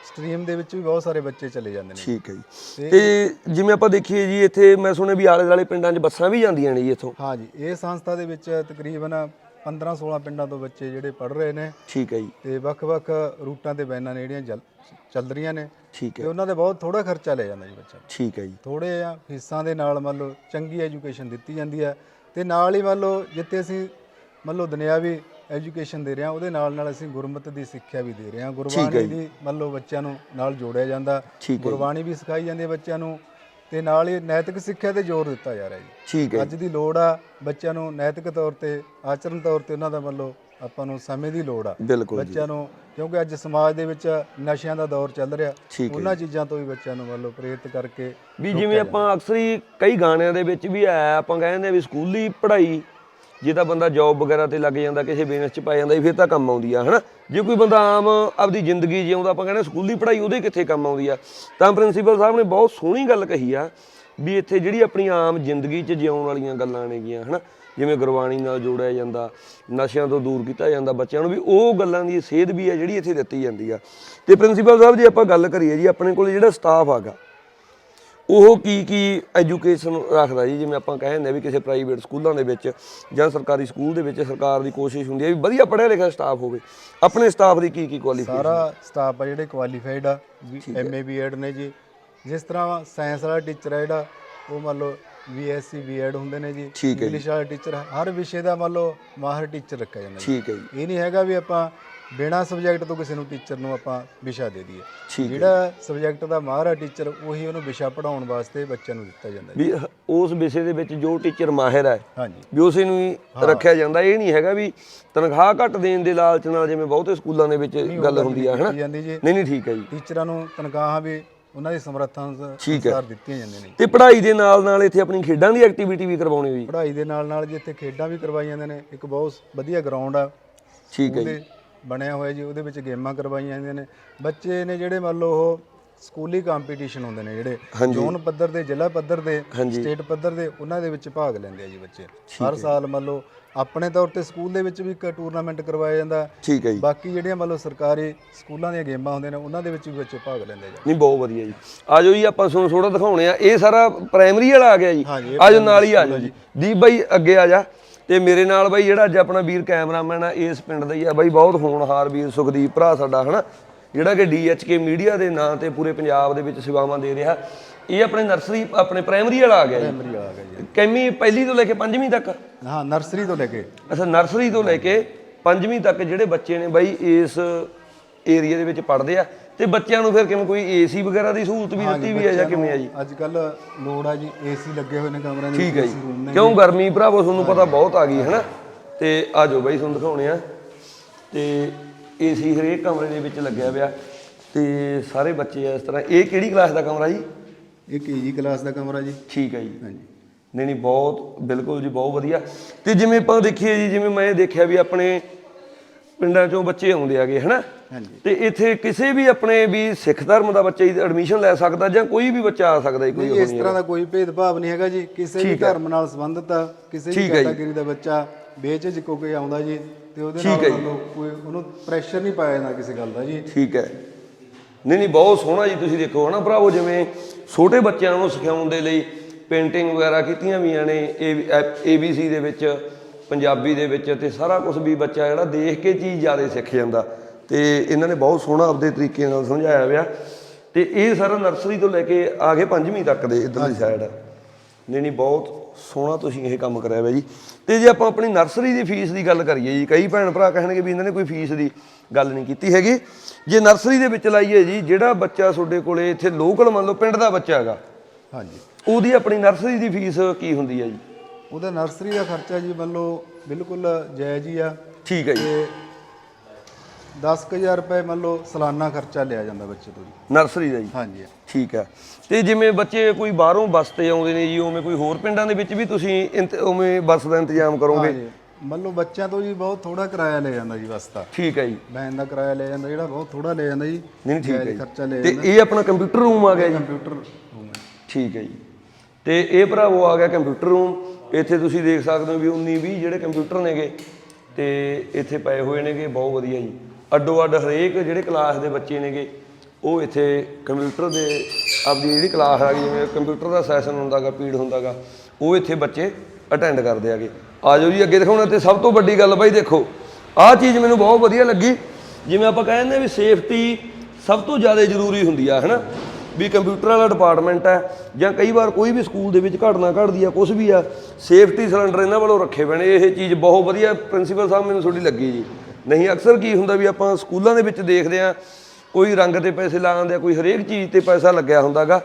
ਸਟਰੀਮ ਦੇ ਵਿੱਚ ਵੀ ਬਹੁਤ ਸਾਰੇ ਬੱਚੇ ਚਲੇ ਜਾਂਦੇ ਨੇ। ਠੀਕ ਹੈ ਜੀ। ਤੇ ਜਿਵੇਂ ਆਪਾਂ ਦੇਖੀਏ ਜੀ ਇੱਥੇ ਮੈਂ ਸੁਣਿਆ ਵੀ ਆਲੇ ਦੁਆਲੇ ਪਿੰਡਾਂ 'ਚ ਬੱਸਾਂ ਵੀ ਜਾਂਦੀਆਂ ਨੇ ਜੀ ਇੱਥੋਂ। ਹਾਂ ਜੀ ਇਹ ਸੰਸਥਾ ਦੇ ਵਿੱਚ ਤਕਰੀਬਨ 15 16 ਪਿੰਡਾਂ ਤੋਂ ਬੱਚੇ ਜਿਹੜੇ ਪੜ੍ਹ ਰਹੇ ਨੇ। ਠੀਕ ਹੈ ਜੀ। ਤੇ ਵੱਖ-ਵੱਖ ਰੂਟਾਂ ਤੇ ਵੈਨਾਂ ਨੇ ਜਿਹੜੀਆਂ ਚੱਲ- ਰਹੀਆਂ ਨੇ। ਠੀਕ ਤੇ ਹੈ ਉਹਨਾਂ ਦੇ ਬਹੁਤ ਥੋੜਾ ਖਰਚਾ ਲੈ ਜਾਂਦਾ ਜੀ ਬੱਚਾ। ਠੀਕ ਹੈ ਜੀ। ਥੋੜੇ ਆ ਫੀਸਾਂ ਦੇ ਨਾਲ ਮੰਨ ਲਓ ਚੰਗੀ ਐਜੂਕੇਸ਼ਨ ਦਿੱਤੀ ਜਾਂਦੀ ਹੈ। ਤੇ ਨਾਲ ਹੀ ਮੰਨ ਲਓ ਜਿੱਥੇ ਅਸੀਂ ਮੰਨ ਲਓ ਦੁਨਿਆਵੀ ਐਜੂਕੇਸ਼ਨ ਦੇ ਰਹੇ ਹਾਂ ਉਹਦੇ ਨਾਲ ਨਾਲ ਅਸੀਂ ਗੁਰਮਤਿ ਦੀ ਸਿੱਖਿਆ ਵੀ ਦੇ ਰਹੇ ਹਾਂ। ਗੁਰਬਾਣੀ ਦੀ ਮੰਨ ਲਓ ਬੱਚਿਆਂ ਨੂੰ ਨਾਲ ਜੋੜਿਆ ਜਾਂਦਾ ਗੁਰਬਾਣੀ ਵੀ ਸਿਖਾਈ ਜਾਂਦੀ ਹੈ ਬੱਚਿਆਂ ਨੂੰ ਤੇ ਨਾਲ ਹੀ ਨੈਤਿਕ ਸਿੱਖਿਆ ਤੇ ਜ਼ੋਰ ਦਿੱਤਾ ਜਾ ਰਿਹਾ ਜੀ। ਠੀਕ ਹੈ ਅੱਜ ਦੀ ਲੋੜ ਆ ਬੱਚਿਆਂ ਨੂੰ ਨੈਤਿਕ ਤੌਰ ਤੇ ਆਚਰਣ ਤੌਰ ਤੇ ਉਹਨਾਂ ਦਾ ਲਓ ਆਪਾਂ ਨੂੰ ਸਮੇਂ ਦੀ ਲੋੜ ਆ। ਬੱਚਿਆਂ ਨੂੰ ਕਿਉਂਕਿ ਅੱਜ ਸਮਾਜ ਦੇ ਵਿੱਚ ਨਸ਼ਿਆਂ ਦਾ ਦੌਰ ਚੱਲ ਰਿਹਾ ਉਹਨਾਂ ਚੀਜ਼ਾਂ ਤੋਂ ਵੀ ਬੱਚਿਆਂ ਨੂੰ ਮੰਨ ਲਓ ਪ੍ਰੇਰਿਤ ਕਰਕੇ ਵੀ ਜਿਵੇਂ ਆਪਾਂ ਅਕਸਰ ਹੀ ਕਈ ਗਾਣਿਆਂ ਦੇ ਵਿੱਚ ਵੀ ਆਇਆ ਆਪਾਂ ਕਹਿੰਦੇ ਵੀ ਸਕੂਲੀ ਪੜ੍ਹਾਈ ਜੇ ਤਾਂ ਬੰਦਾ ਜੌਬ ਵਗੈਰਾ ਤੇ ਲੱਗ ਜਾਂਦਾ, ਕਿਸੇ ਬਿਜ਼ਨਸ 'ਚ ਪਾ ਜਾਂਦਾ, ਫਿਰ ਤਾਂ ਕੰਮ ਆਉਂਦੀ ਆ, ਹਨਾ? ਜੇ ਕੋਈ ਬੰਦਾ ਆਮ ਆਪਦੀ ਜ਼ਿੰਦਗੀ ਜਿਉਂਦਾ, ਆਪਾਂ ਕਹਿੰਦੇ ਸਕੂਲੀ ਪੜ੍ਹਾਈ ਉਹਦੇ ਕਿੱਥੇ ਕੰਮ ਆਉਂਦੀ ਆ? ਤਾਂ ਪ੍ਰਿੰਸੀਪਲ ਸਾਹਿਬ ਨੇ ਬਹੁਤ ਸੋਹਣੀ ਗੱਲ ਕਹੀ ਆ ਵੀ ਇੱਥੇ ਜਿਹੜੀ ਆਪਣੀ ਆਮ ਜ਼ਿੰਦਗੀ 'ਚ ਜਿਉਣ ਵਾਲੀਆਂ ਗੱਲਾਂ ਨੇਗੀਆਂ ਹਨਾ? ਜਿਵੇਂ ਗੁਰਬਾਣੀ ਨਾਲ ਜੋੜਿਆ ਜਾਂਦਾ, ਨਸ਼ਿਆਂ ਤੋਂ ਦੂਰ ਕੀਤਾ ਜਾਂਦਾ ਬੱਚਿਆਂ ਨੂੰ ਵੀ, ਉਹ ਗੱਲਾਂ ਦੀ ਸੇਧ ਵੀ ਆ ਜਿਹੜੀ ਇੱਥੇ ਦਿੱਤੀ ਜਾਂਦੀ ਆ। ਤੇ ਪ੍ਰਿੰਸੀਪਲ ਸਾਹਿਬ, ਜੇ ਆਪਾਂ ਗੱਲ ਕਰੀਏ ਜੀ, ਆਪਣੇ ਕੋਲ ਜਿਹੜਾ ਸਟਾਫ ਆਗਾ ਉਹ ਕੀ ਕੀ ਐਜੂਕੇਸ਼ਨ ਰੱਖਦਾ ਜੀ? ਜਿਵੇਂ ਆਪਾਂ ਕਹਿੰਦੇ ਆ ਵੀ ਕਿਸੇ ਪ੍ਰਾਈਵੇਟ ਸਕੂਲਾਂ ਦੇ ਵਿੱਚ ਜਾਂ ਸਰਕਾਰੀ ਸਕੂਲ ਦੇ ਵਿੱਚ ਸਰਕਾਰ ਦੀ ਕੋਸ਼ਿਸ਼ ਹੁੰਦੀ ਹੈ ਵੀ ਵਧੀਆ ਪੜ੍ਹਿਆ ਲਿਖਿਆ ਸਟਾਫ ਹੋਵੇ। ਆਪਣੇ ਸਟਾਫ ਦੀ ਕੀ ਕੀ ਕੁਆਲੀਫਿਕੇਸ਼ਨ ਸਾਰਾ ਸਟਾਫ ਆ ਜਿਹੜੇ ਕੁਆਲੀਫਾਈਡ ਆ ਐਮਏ ਬੀਐਡ ਨੇ ਜੀ। ਜਿਸ ਤਰ੍ਹਾਂ ਸਾਇੰਸ ਵਾਲਾ ਟੀਚਰ ਆ ਜਿਹੜਾ ਉਹ ਮੰਨ ਲਓ ਬੀਐਸਸੀ ਬੀਐਡ ਹੁੰਦੇ ਨੇ ਜੀ। ਠੀਕ ਹੈ ਜੀ। ਇੰਗਲਿਸ਼ ਵਾਲਾ ਟੀਚਰ ਹਰ ਵਿਸ਼ੇ ਦਾ ਮੰਨ ਲਓ ਮਾਹਰ ਟੀਚਰ ਰੱਖਿਆ ਜਾਂਦਾ ਠੀਕ ਹੈ ਜੀ। ਇਹ ਨਹੀਂ ਹੈਗਾ ਵੀ ਆਪਾਂ ਬਿਨਾ ਸਬਜੈਕਟ ਤੋਂ ਕਿਸੇ ਨੂੰ ਟੀਚਰ ਨੂੰ ਆਪਾਂ ਵਿਸ਼ਾ ਦੇ ਦਈਏ। ਜਿਹੜਾ ਸਬਜੈਕਟ ਦਾ ਮਾਹਰ ਆ ਟੀਚਰ ਉਹੀ ਉਹਨੂੰ ਵਿਸ਼ਾ ਪੜਾਉਣ ਵਾਸਤੇ ਬੱਚਿਆਂ ਨੂੰ ਦਿੱਤਾ ਜਾਂਦਾ ਵੀ ਉਸ ਵਿਸ਼ੇ ਦੇ ਵਿੱਚ ਜੋ ਟੀਚਰ ਮਾਹਿਰ ਹੈ ਹਾਂਜੀ। ਵੀ ਉਸੇ ਨੂੰ ਹੀ ਰੱਖਿਆ ਜਾਂਦਾ। ਇਹ ਨਹੀਂ ਹੈਗਾ ਵੀ ਤਨਖਾਹ ਘੱਟ ਦੇਣ ਦੇ ਲਾਲਚ ਨਾਲ ਜਿਵੇਂ ਬਹੁਤੇ ਸਕੂਲਾਂ ਦੇ ਵਿੱਚ ਗੱਲ ਹੁੰਦੀ ਆ ਹਨਾ? ਜਾਂਦੀ ਨਹੀਂ ਨਹੀਂ ਠੀਕ ਹੈ ਜੀ। ਟੀਚਰਾਂ ਨੂੰ ਤਨਖਾਹਾਂ ਵੀ ਉਹਨਾਂ ਦੀ ਸਮਰੱਥਾ ਅਨੁਸਾਰ ਦਿੱਤੀਆਂ ਜਾਂਦੀਆਂ ਨੇ। ਤੇ ਪੜ੍ਹਾਈ ਦੇ ਨਾਲ ਨਾਲ ਇੱਥੇ ਆਪਣੀ ਖੇਡਾਂ ਦੀ ਐਕਟੀਵਿਟੀ ਵੀ ਕਰਵਾਉਣੀ ਹੋਈ। ਪੜ੍ਹਾਈ ਦੇ ਨਾਲ ਨਾਲ ਜੀ ਇੱਥੇ ਖੇਡਾਂ ਵੀ ਕਰਵਾਈਆਂ ਜਾਂਦੀਆਂ ਨੇ ਇੱਕ ਬਹੁਤ ਵਧੀਆ ਗਰਾਊਂਡ ਆ। ਠੀਕ ਹੈ ਜੀ। ਬਣਿਆ ਹੋਇਆ ਜੀ ਉਹਦੇ ਵਿੱਚ ਗੇਮਾਂ ਕਰਵਾਈਆਂ ਜਾਂਦੀਆਂ ਨੇ। ਬੱਚੇ ਨੇ ਜਿਹੜੇ ਮੰਨ ਲਓ ਉਹ ਸਕੂਲੀ ਕੰਪੀਟੀਸ਼ਨ ਹੁੰਦੇ ਨੇ ਜਿਹੜੇ ਜ਼ੋਨ ਪੱਧਰ ਦੇ ਜ਼ਿਲ੍ਹਾ ਪੱਧਰ ਦੇ ਸਟੇਟ ਪੱਧਰ ਦੇ ਉਹਨਾਂ ਦੇ ਵਿੱਚ ਭਾਗ ਲੈਂਦੇ ਆ ਜੀ ਬੱਚੇ। ਹਰ ਸਾਲ ਮੰਨ ਲਓ ਆਪਣੇ ਤੌਰ ਤੇ ਸਕੂਲ ਦੇ ਵਿੱਚ ਵੀ ਇੱਕ ਟੂਰਨਾਮੈਂਟ ਕਰਵਾਇਆ ਜਾਂਦਾ। ਠੀਕ ਹੈ ਜੀ। ਬਾਕੀ ਜਿਹੜੀਆਂ ਮੰਨ ਲਓ ਸਰਕਾਰੀ ਸਕੂਲਾਂ ਦੀਆਂ ਗੇਮਾਂ ਹੁੰਦੀਆਂ ਨੇ ਉਹਨਾਂ ਦੇ ਵਿੱਚ ਵੀ ਬੱਚੇ ਭਾਗ ਲੈਂਦੇ ਜੀ। ਨਹੀਂ ਬਹੁਤ ਵਧੀਆ ਜੀ। ਆਜੋ ਜੀ ਆਪਾਂ ਤੁਹਾਨੂੰ ਥੋੜਾ ਦਿਖਾਉਣੇ ਆ। ਇਹ ਸਾਰਾ ਪ੍ਰਾਇਮਰੀ ਵਾਲਾ ਆ ਗਿਆ ਜੀ। ਆਜੋ ਨਾਲ ਹੀ ਆਜੋ ਜੀ। ਦੀਪ ਬਾਈ ਅੱਗੇ ਆ ਜਾ। ਤੇ ਮੇਰੇ ਨਾਲ ਬਾਈ ਜਿਹੜਾ ਅੱਜ ਆਪਣਾ ਵੀਰ ਕੈਮਰਾਮੈਨ ਆ ਇਸ ਪਿੰਡ ਦਾ ਹੀ ਆ। ਬਾਈ ਬਹੁਤ ਹੋਣਹਾਰ ਵੀਰ ਸੁਖਦੀਪ ਭਰਾ ਸਾਡਾ ਹਨਾ? ਜਿਹੜਾ ਕਿ ਡੀਐਚਕੇ ਮੀਡੀਆ ਦੇ ਨਾਂ ਤੇ ਪੂਰੇ ਪੰਜਾਬ ਦੇ ਵਿੱਚ ਸੇਵਾਵਾਂ ਦੇ ਰਿਹਾ। ਇਹ ਆਪਣੇ ਨਰਸਰੀ ਆਪਣੇ ਪ੍ਰਾਇਮਰੀ ਵਾਲਾ ਆ ਗਿਆ ਜੀ। ਪ੍ਰਾਇਮਰੀ ਵਾਲਾ ਆ ਗਿਆ ਜੀ। ਕੈਮੀ ਪਹਿਲੀ ਤੋਂ ਲੈ ਕੇ ਪੰਜਵੀਂ ਤੱਕ? ਹਾਂ ਨਰਸਰੀ ਤੋਂ ਲੈ ਕੇ। ਅੱਛਾ ਨਰਸਰੀ ਤੋਂ ਲੈ ਕੇ ਪੰਜਵੀਂ ਤੱਕ ਜਿਹੜੇ ਬੱਚੇ ਨੇ ਬਾਈ ਇਸ ਏਰੀਆ ਦੇ ਵਿੱਚ ਪੜ੍ਹਦੇ ਆ। ਤੇ ਬੱਚਿਆਂ ਨੂੰ ਫਿਰ ਕਿਵੇਂ ਕੋਈ ਏਸੀ ਵਗੈਰਾ ਦੀ ਸਹੂਲਤ ਵੀ ਦਿੱਤੀ ਵੀ ਹੈ ਜਾਂ ਕਿਵੇਂ ਆ ਜੀ? ਅੱਜ ਕੱਲ ਲੋੜ ਆ ਜੀ ਏਸੀ ਲੱਗੇ ਹੋਏ ਨੇ ਕਮਰਿਆਂ ਦੇ ਠੀਕ ਹੈ ਜੀ। ਕਿਉਂ ਗਰਮੀ ਭਰਾਵੋ ਤੁਹਾਨੂੰ ਪਤਾ ਬਹੁਤ ਆ ਗਈ ਹੈ ਨਾ ਤੇ ਆ ਜਾਓ ਬਾਈ ਤੁਹਾਨੂੰ ਦਿਖਾਉਣੇ ਆ। ਤੇ ਏਸੀ ਹਰੇਕ ਕਮਰੇ ਦੇ ਵਿੱਚ ਲੱਗਿਆ ਪਿਆ। ਤੇ ਸਾਰੇ ਬੱਚੇ ਇਸ ਤਰ੍ਹਾਂ। ਇਹ ਕਿਹੜੀ ਕਲਾਸ ਦਾ ਕਮਰਾ ਜੀ? ਇਹ ਕੇਜੀ ਕਲਾਸ ਦਾ ਕਮਰਾ ਜੀ। ਠੀਕ ਹੈ ਜੀ। ਹਾਂਜੀ। ਨਹੀਂ ਨਹੀਂ ਬਹੁਤ ਬਿਲਕੁਲ ਜੀ ਬਹੁਤ ਵਧੀਆ। ਤੇ ਜਿਵੇਂ ਆਪਾਂ ਦੇਖੀਏ ਜੀ ਜਿਵੇਂ ਮੈਂ ਦੇਖਿਆ ਵੀ ਆਪਣੇ ਪਿੰਡਾਂ ਚੋਂ ਬੱਚੇ ਆਉਂਦੇ ਆਗੇ ਹਨਾ? ਤੇ ਇੱਥੇ ਕਿਸੇ ਵੀ ਆਪਣੇ ਵੀ ਸਿੱਖ ਧਰਮ ਦਾ ਬੱਚਾ ਐਡਮਿਸ਼ਨ ਲੈ ਸਕਦਾ ਜਾਂ ਕੋਈ ਵੀ ਬੱਚਾ ਆ ਸਕਦਾ ਕੋਈ ਨਹੀਂ ਇਸ ਤਰ੍ਹਾਂ ਦਾ ਕੋਈ ਭੇਦਭਾਵ ਨਹੀਂ ਹੈਗਾ ਜੀ। ਕਿਸੇ ਵੀ ਧਰਮ ਨਾਲ ਸੰਬੰਧਿਤ ਕਿਸੇ ਵੀ। ਕੈਟਾਗਰੀ ਦਾ ਬੱਚਾ ਬੇਝਿਜਕ ਹੋ ਕੇ ਆਉਂਦਾ ਜੀ ਤੇ ਉਹਦੇ ਨਾਲ ਕੋਈ ਉਹਨੂੰ ਪ੍ਰੈਸ਼ਰ ਨਹੀਂ ਪਾਇਆ ਜਾਂਦਾ ਕਿਸੇ ਗੱਲ ਦਾ ਜੀ। ਠੀਕ ਹੈ। ਨਹੀਂ ਨਹੀਂ ਬਹੁਤ ਸੋਹਣਾ ਜੀ ਤੁਸੀਂ ਦੇਖੋ ਹਨਾ ਭਰਾਵੋ ਜਿਵੇਂ ਛੋਟੇ ਬੱਚਿਆਂ ਨੂੰ ਸਿਖਾਉਣ ਦੇ ਲਈ ਪੇਂਟਿੰਗ ਵਗੈਰਾ ਕੀਤੀਆਂ ਵੀਆਂ ਨੇ ਏਬੀਸੀ ਦੇ ਵਿੱਚ। ਪੰਜਾਬੀ ਦੇ ਵਿੱਚ ਤੇ ਸਾਰਾ ਕੁਝ ਵੀ ਬੱਚਾ ਜਿਹੜਾ ਦੇਖ ਕੇ ਚੀਜ਼ ਜ਼ਿਆਦਾ ਸਿੱਖ ਜਾਂਦਾ। ਤੇ ਇਹਨਾਂ ਨੇ ਬਹੁਤ ਸੋਹਣਾ ਆਪਦੇ ਤਰੀਕੇ ਨਾਲ ਸਮਝਾਇਆ ਹੋਇਆ। ਤੇ ਇਹ ਸਾਰਾ ਨਰਸਰੀ ਤੋਂ ਲੈ ਕੇ ਆ ਕੇ ਪੰਜਵੀਂ ਤੱਕ ਦੇ ਇਧਰਲੀ ਸਾਈਡ ਨਹੀਂ ਨਹੀਂ ਬਹੁਤ ਸੋਹਣਾ ਤੁਸੀਂ ਇਹ ਕੰਮ ਕਰਿਆ ਹੋਇਆ ਜੀ। ਤੇ ਜੇ ਆਪਾਂ ਆਪਣੀ ਨਰਸਰੀ ਦੀ ਫੀਸ ਦੀ ਗੱਲ ਕਰੀਏ ਜੀ ਕਈ ਭੈਣ ਭਰਾ ਕਹਿਣਗੇ ਵੀ ਇਹਨਾਂ ਨੇ ਕੋਈ ਫੀਸ ਦੀ ਗੱਲ ਨਹੀਂ ਕੀਤੀ ਹੈਗੀ। ਜੇ ਨਰਸਰੀ ਦੇ ਵਿੱਚ ਲਾਈਏ ਜੀ ਜਿਹੜਾ ਬੱਚਾ ਤੁਹਾਡੇ ਕੋਲੇ ਇੱਥੇ ਲੋਕਲ ਮੰਨ ਲਓ ਪਿੰਡ ਦਾ ਬੱਚਾ ਹੈਗਾ ਹਾਂਜੀ। ਉਹਦੀ ਆਪਣੀ ਨਰਸਰੀ ਦੀ ਫੀਸ ਕੀ ਹੁੰਦੀ ਹੈ ਜੀ? ਉਹਦਾ ਨਰਸਰੀ ਦਾ ਖਰਚਾ ਜੀ ਮੰਨ ਲਓ ਬਿਲਕੁਲ ਜਾਇਜ਼ ਹੀ ਆ। ਠੀਕ ਹੈ ਜੀ। ਤੇ 10000 ਰੁਪਏ ਮੰਨ ਲਓ ਸਾਲਾਨਾ ਖਰਚਾ ਲਿਆ ਜਾਂਦਾ ਬੱਚੇ ਤੋਂ ਜੀ। ਨਰਸਰੀ ਦਾ ਜੀ। ਹਾਂਜੀ। ਠੀਕ ਹੈ। ਤੇ ਜਿਵੇਂ ਬੱਚੇ ਕੋਈ ਬਾਹਰੋਂ ਬੱਸ ਤੇ ਆਉਂਦੇ ਨੇ ਜੀ ਉਵੇਂ ਕੋਈ ਹੋਰ ਪਿੰਡਾਂ ਦੇ ਵਿੱਚ ਵੀ ਤੁਸੀਂ ਇੰਤ- ਉਵੇਂ ਬੱਸ ਦਾ ਇੰਤਜ਼ਾਮ ਕਰੋਗੇ? ਹਾਂਜੀ। ਮੰਨ ਲਓ ਬੱਚਿਆਂ ਤੋਂ ਜੀ ਬਹੁਤ ਥੋੜਾ ਕਿਰਾਇਆ ਲੈ ਜਾਂਦਾ ਜੀ ਬੱਸ ਦਾ। ਠੀਕ ਹੈ ਜੀ। ਵੈਨ ਦਾ ਕਿਰਾਇਆ ਲੈ ਜਾਂਦਾ ਜਿਹੜਾ ਬਹੁਤ ਥੋੜਾ ਲੈ ਜਾਂਦਾ ਜੀ। ਨਹੀਂ ਨਹੀਂ ਠੀਕ ਹੈ ਜਾਇਜ਼ ਖਰਚਾ ਜੀ ਤੇ ਇਹ ਆਪਣਾ ਕੰਪਿਊਟਰ ਰੂਮ ਆ ਗਿਆ ਜੀ? ਕੰਪਿਊਟਰ room ਹੈ। ਠੀਕ ਹੈ ਜੀ। ਤੇ ਇਹ ਭਰਾਵੋ ਆ ਗਿਆ ਕੰਪਿਊਟਰ ਰੂਮ ਇੱਥੇ ਤੁਸੀਂ ਦੇਖ ਸਕਦੇ ਹੋ ਵੀ 19 20 ਜਿਹੜੇ ਕੰਪਿਊਟਰ ਨੇਗੇ ਤੇ ਇੱਥੇ ਪਏ ਹੋਏ ਨੇਗੇ, ਬਹੁਤ ਵਧੀਆ ਜੀ। ਅੱਡੋ ਅੱਡ ਹਰੇਕ ਜਿਹੜੇ ਕਲਾਸ ਦੇ ਬੱਚੇ ਨੇਗੇ, ਉਹ ਇੱਥੇ ਕੰਪਿਊਟਰ ਦੇ ਆਪਦੀ ਜਿਹੜੀ ਕਲਾਸ ਆ ਗਈ, ਜਿਵੇਂ ਕੰਪਿਊਟਰ ਦਾ ਸੈਸ਼ਨ ਹੁੰਦਾਗਾ ਪੀੜ ਹੁੰਦਾਗਾ, ਉਹ ਇੱਥੇ ਬੱਚੇ ਅਟੈਂਡ ਕਰਦੇ ਆਗੇ ਆ ਜਾਓ ਜੀ, ਅੱਗੇ ਦਿਖਾਉਣਾ ਤੇ ਸਭ ਤੋਂ ਵੱਡੀ ਗੱਲ ਬਾਈ ਦੇਖੋ, ਆਹ ਚੀਜ਼ ਮੈਨੂੰ ਬਹੁਤ ਵਧੀਆ ਲੱਗੀ, ਜਿਵੇਂ ਆਪਾਂ ਕਹਿੰਦੇ ਵੀ ਸੇਫਟੀ ਸਭ ਤੋਂ ਜ਼ਿਆਦਾ ਜ਼ਰੂਰੀ ਹੁੰਦੀ ਆ, ਹਨਾ? ਵੀ ਕੰਪਿਊਟਰ ਵਾਲਾ ਡਿਪਾਰਟਮੈਂਟ ਹੈ ਜਾਂ ਕਈ ਵਾਰ ਕੋਈ ਵੀ ਸਕੂਲ ਦੇ ਵਿੱਚ ਘਟਨਾ ਘਟਦੀ ਆ ਕੁਝ ਵੀ ਆ ਸੇਫਟੀ ਸਿਲੰਡਰ ਇਹਨਾਂ ਵੱਲੋਂ ਰੱਖੇ ਬਣੇ ਇਹ ਚੀਜ਼ ਬਹੁਤ ਵਧੀਆ ਪ੍ਰਿੰਸੀਪਲ ਸਾਹਿਬ ਮੈਨੂੰ ਤੁਹਾਡੀ ਲੱਗੀ ਜੀ। ਨਹੀਂ ਅਕਸਰ ਕੀ ਹੁੰਦਾ ਵੀ ਆਪਾਂ ਸਕੂਲਾਂ ਦੇ ਵਿੱਚ ਦੇਖਦੇ ਆ ਕੋਈ ਰੰਗ ਤੇ ਪੈਸੇ ਲਾਉਂਦੇ ਆ ਕੋਈ ਹਰੇਕ ਚੀਜ਼ ਤੇ ਪੈਸਾ ਲੱਗਿਆ ਹੁੰਦਾਗਾ।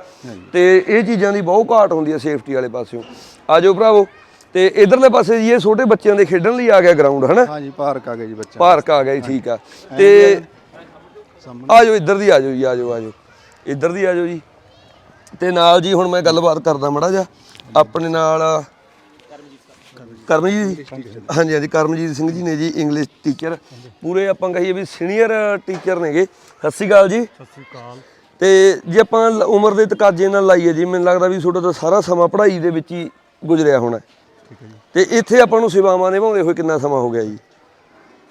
ਤੇ ਇਹ ਚੀਜ਼ਾਂ ਦੀ ਬਹੁਤ ਘਾਟ ਹੁੰਦੀ ਹੈ ਸੇਫਟੀ ਵਾਲੇ ਪਾਸਿਓਂ। ਆਜੋ ਭਰਾਵੋ ਤੇ ਇਧਰਲੇ ਪਾਸੇ ਜੀ ਇਹ ਛੋਟੇ ਬੱਚਿਆਂ ਦੇ ਖੇਡਣ ਲਈ ਆ ਗਿਆ ਗਰਾਊਂਡ ਹਨਾ? ਹਾਂਜੀ ਪਾਰਕ ਆ ਗਿਆ ਜੀ ਬੱਚਾ ਪਾਰਕ ਆ ਗਿਆ ਜੀ ਠੀਕ ਆ। ਤੇ ਆਜੋ ਇੱਧਰ ਦੀ ਆਜੋ ਜੀ ਆਜੋ ਆਜੋ ਇੱਧਰ ਦੀ ਆਜੋ ਜੀ। ਤੇ ਨਾਲ ਜੀ ਹੁਣ ਮੈਂ ਗੱਲਬਾਤ ਕਰਦਾ ਮੜਾ ਜਾ ਆਪਣੇ ਨਾਲ ਕਰਮਜੀਤ ਜੀ। ਹਾਂਜੀ ਹਾਂਜੀ ਕਰਮਜੀਤ ਸਿੰਘ ਜੀ ਨੇ ਜੀ ਇੰਗਲਿਸ਼ ਟੀਚਰ ਪੂਰੇ ਆਪਾਂ ਕਹੀਏ ਵੀ ਸੀਨੀਅਰ ਟੀਚਰ ਨੇਗੇ। ਸਤਿ ਸ਼੍ਰੀ ਅਕਾਲ ਜੀ। ਸਤਿ ਸ੍ਰੀ ਅਕਾਲ। ਤੇ ਜੇ ਆਪਾਂ ਉਮਰ ਦੇ ਤਕਾਜੇ ਨਾਲ ਲਾਈਏ ਜੀ ਮੈਨੂੰ ਲੱਗਦਾ ਵੀ ਤੁਹਾਡਾ ਤਾਂ ਸਾਰਾ ਸਮਾਂ ਪੜ੍ਹਾਈ ਦੇ ਵਿੱਚ ਹੀ ਗੁਜ਼ਰਿਆ ਹੋਣਾ। ਠੀਕ ਹੈ ਜੀ। ਤੇ ਇੱਥੇ ਆਪਾਂ ਨੂੰ ਸੇਵਾਵਾਂ ਨਿਭਾਉਂਦੇ ਹੋਏ ਕਿੰਨਾ ਸਮਾਂ ਹੋ ਗਿਆ ਜੀ?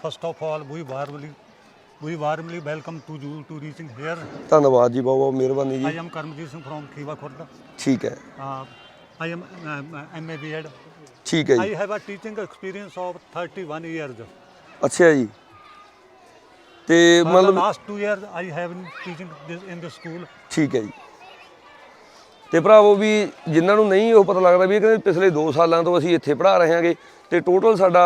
First of all we warmly we warmly welcome to you to reaching here ਧੰਨਵਾਦ ਜੀ ਬਹੁਤ ਬਹੁਤ ਮਿਹਰਬਾਨੀ ਜੀ। I am Karamjit Singh from Khiva Khurd ਠੀਕ ਹੈ। ਆਈ ਐਮ ਐਮਏ ਬੀਐਡ ਠੀਕ ਹੈ ਜੀ। I have a teaching experience of 31 years ਅੱਛਾ ਜੀ। ਤੇ For the ਮਤਲਬ last two years I have been teaching this in the school. ਠੀਕ ਹੈ ਜੀ। ਤੇ ਭਰਾਵੋ ਵੀ ਜਿਨ੍ਹਾਂ ਨੂੰ ਨਹੀਂ ਉਹ ਪਤਾ ਲੱਗਦਾ ਵੀ ਇਹ ਕਹਿੰਦੇ ਪਿਛਲੇ 2 ਸਾਲਾਂ ਤੋਂ ਅਸੀਂ ਇੱਥੇ ਪੜ੍ਹਾ ਰਹੇ ਹਾਂਗੇ ਤੇ ਟੋਟਲ ਸਾਡਾ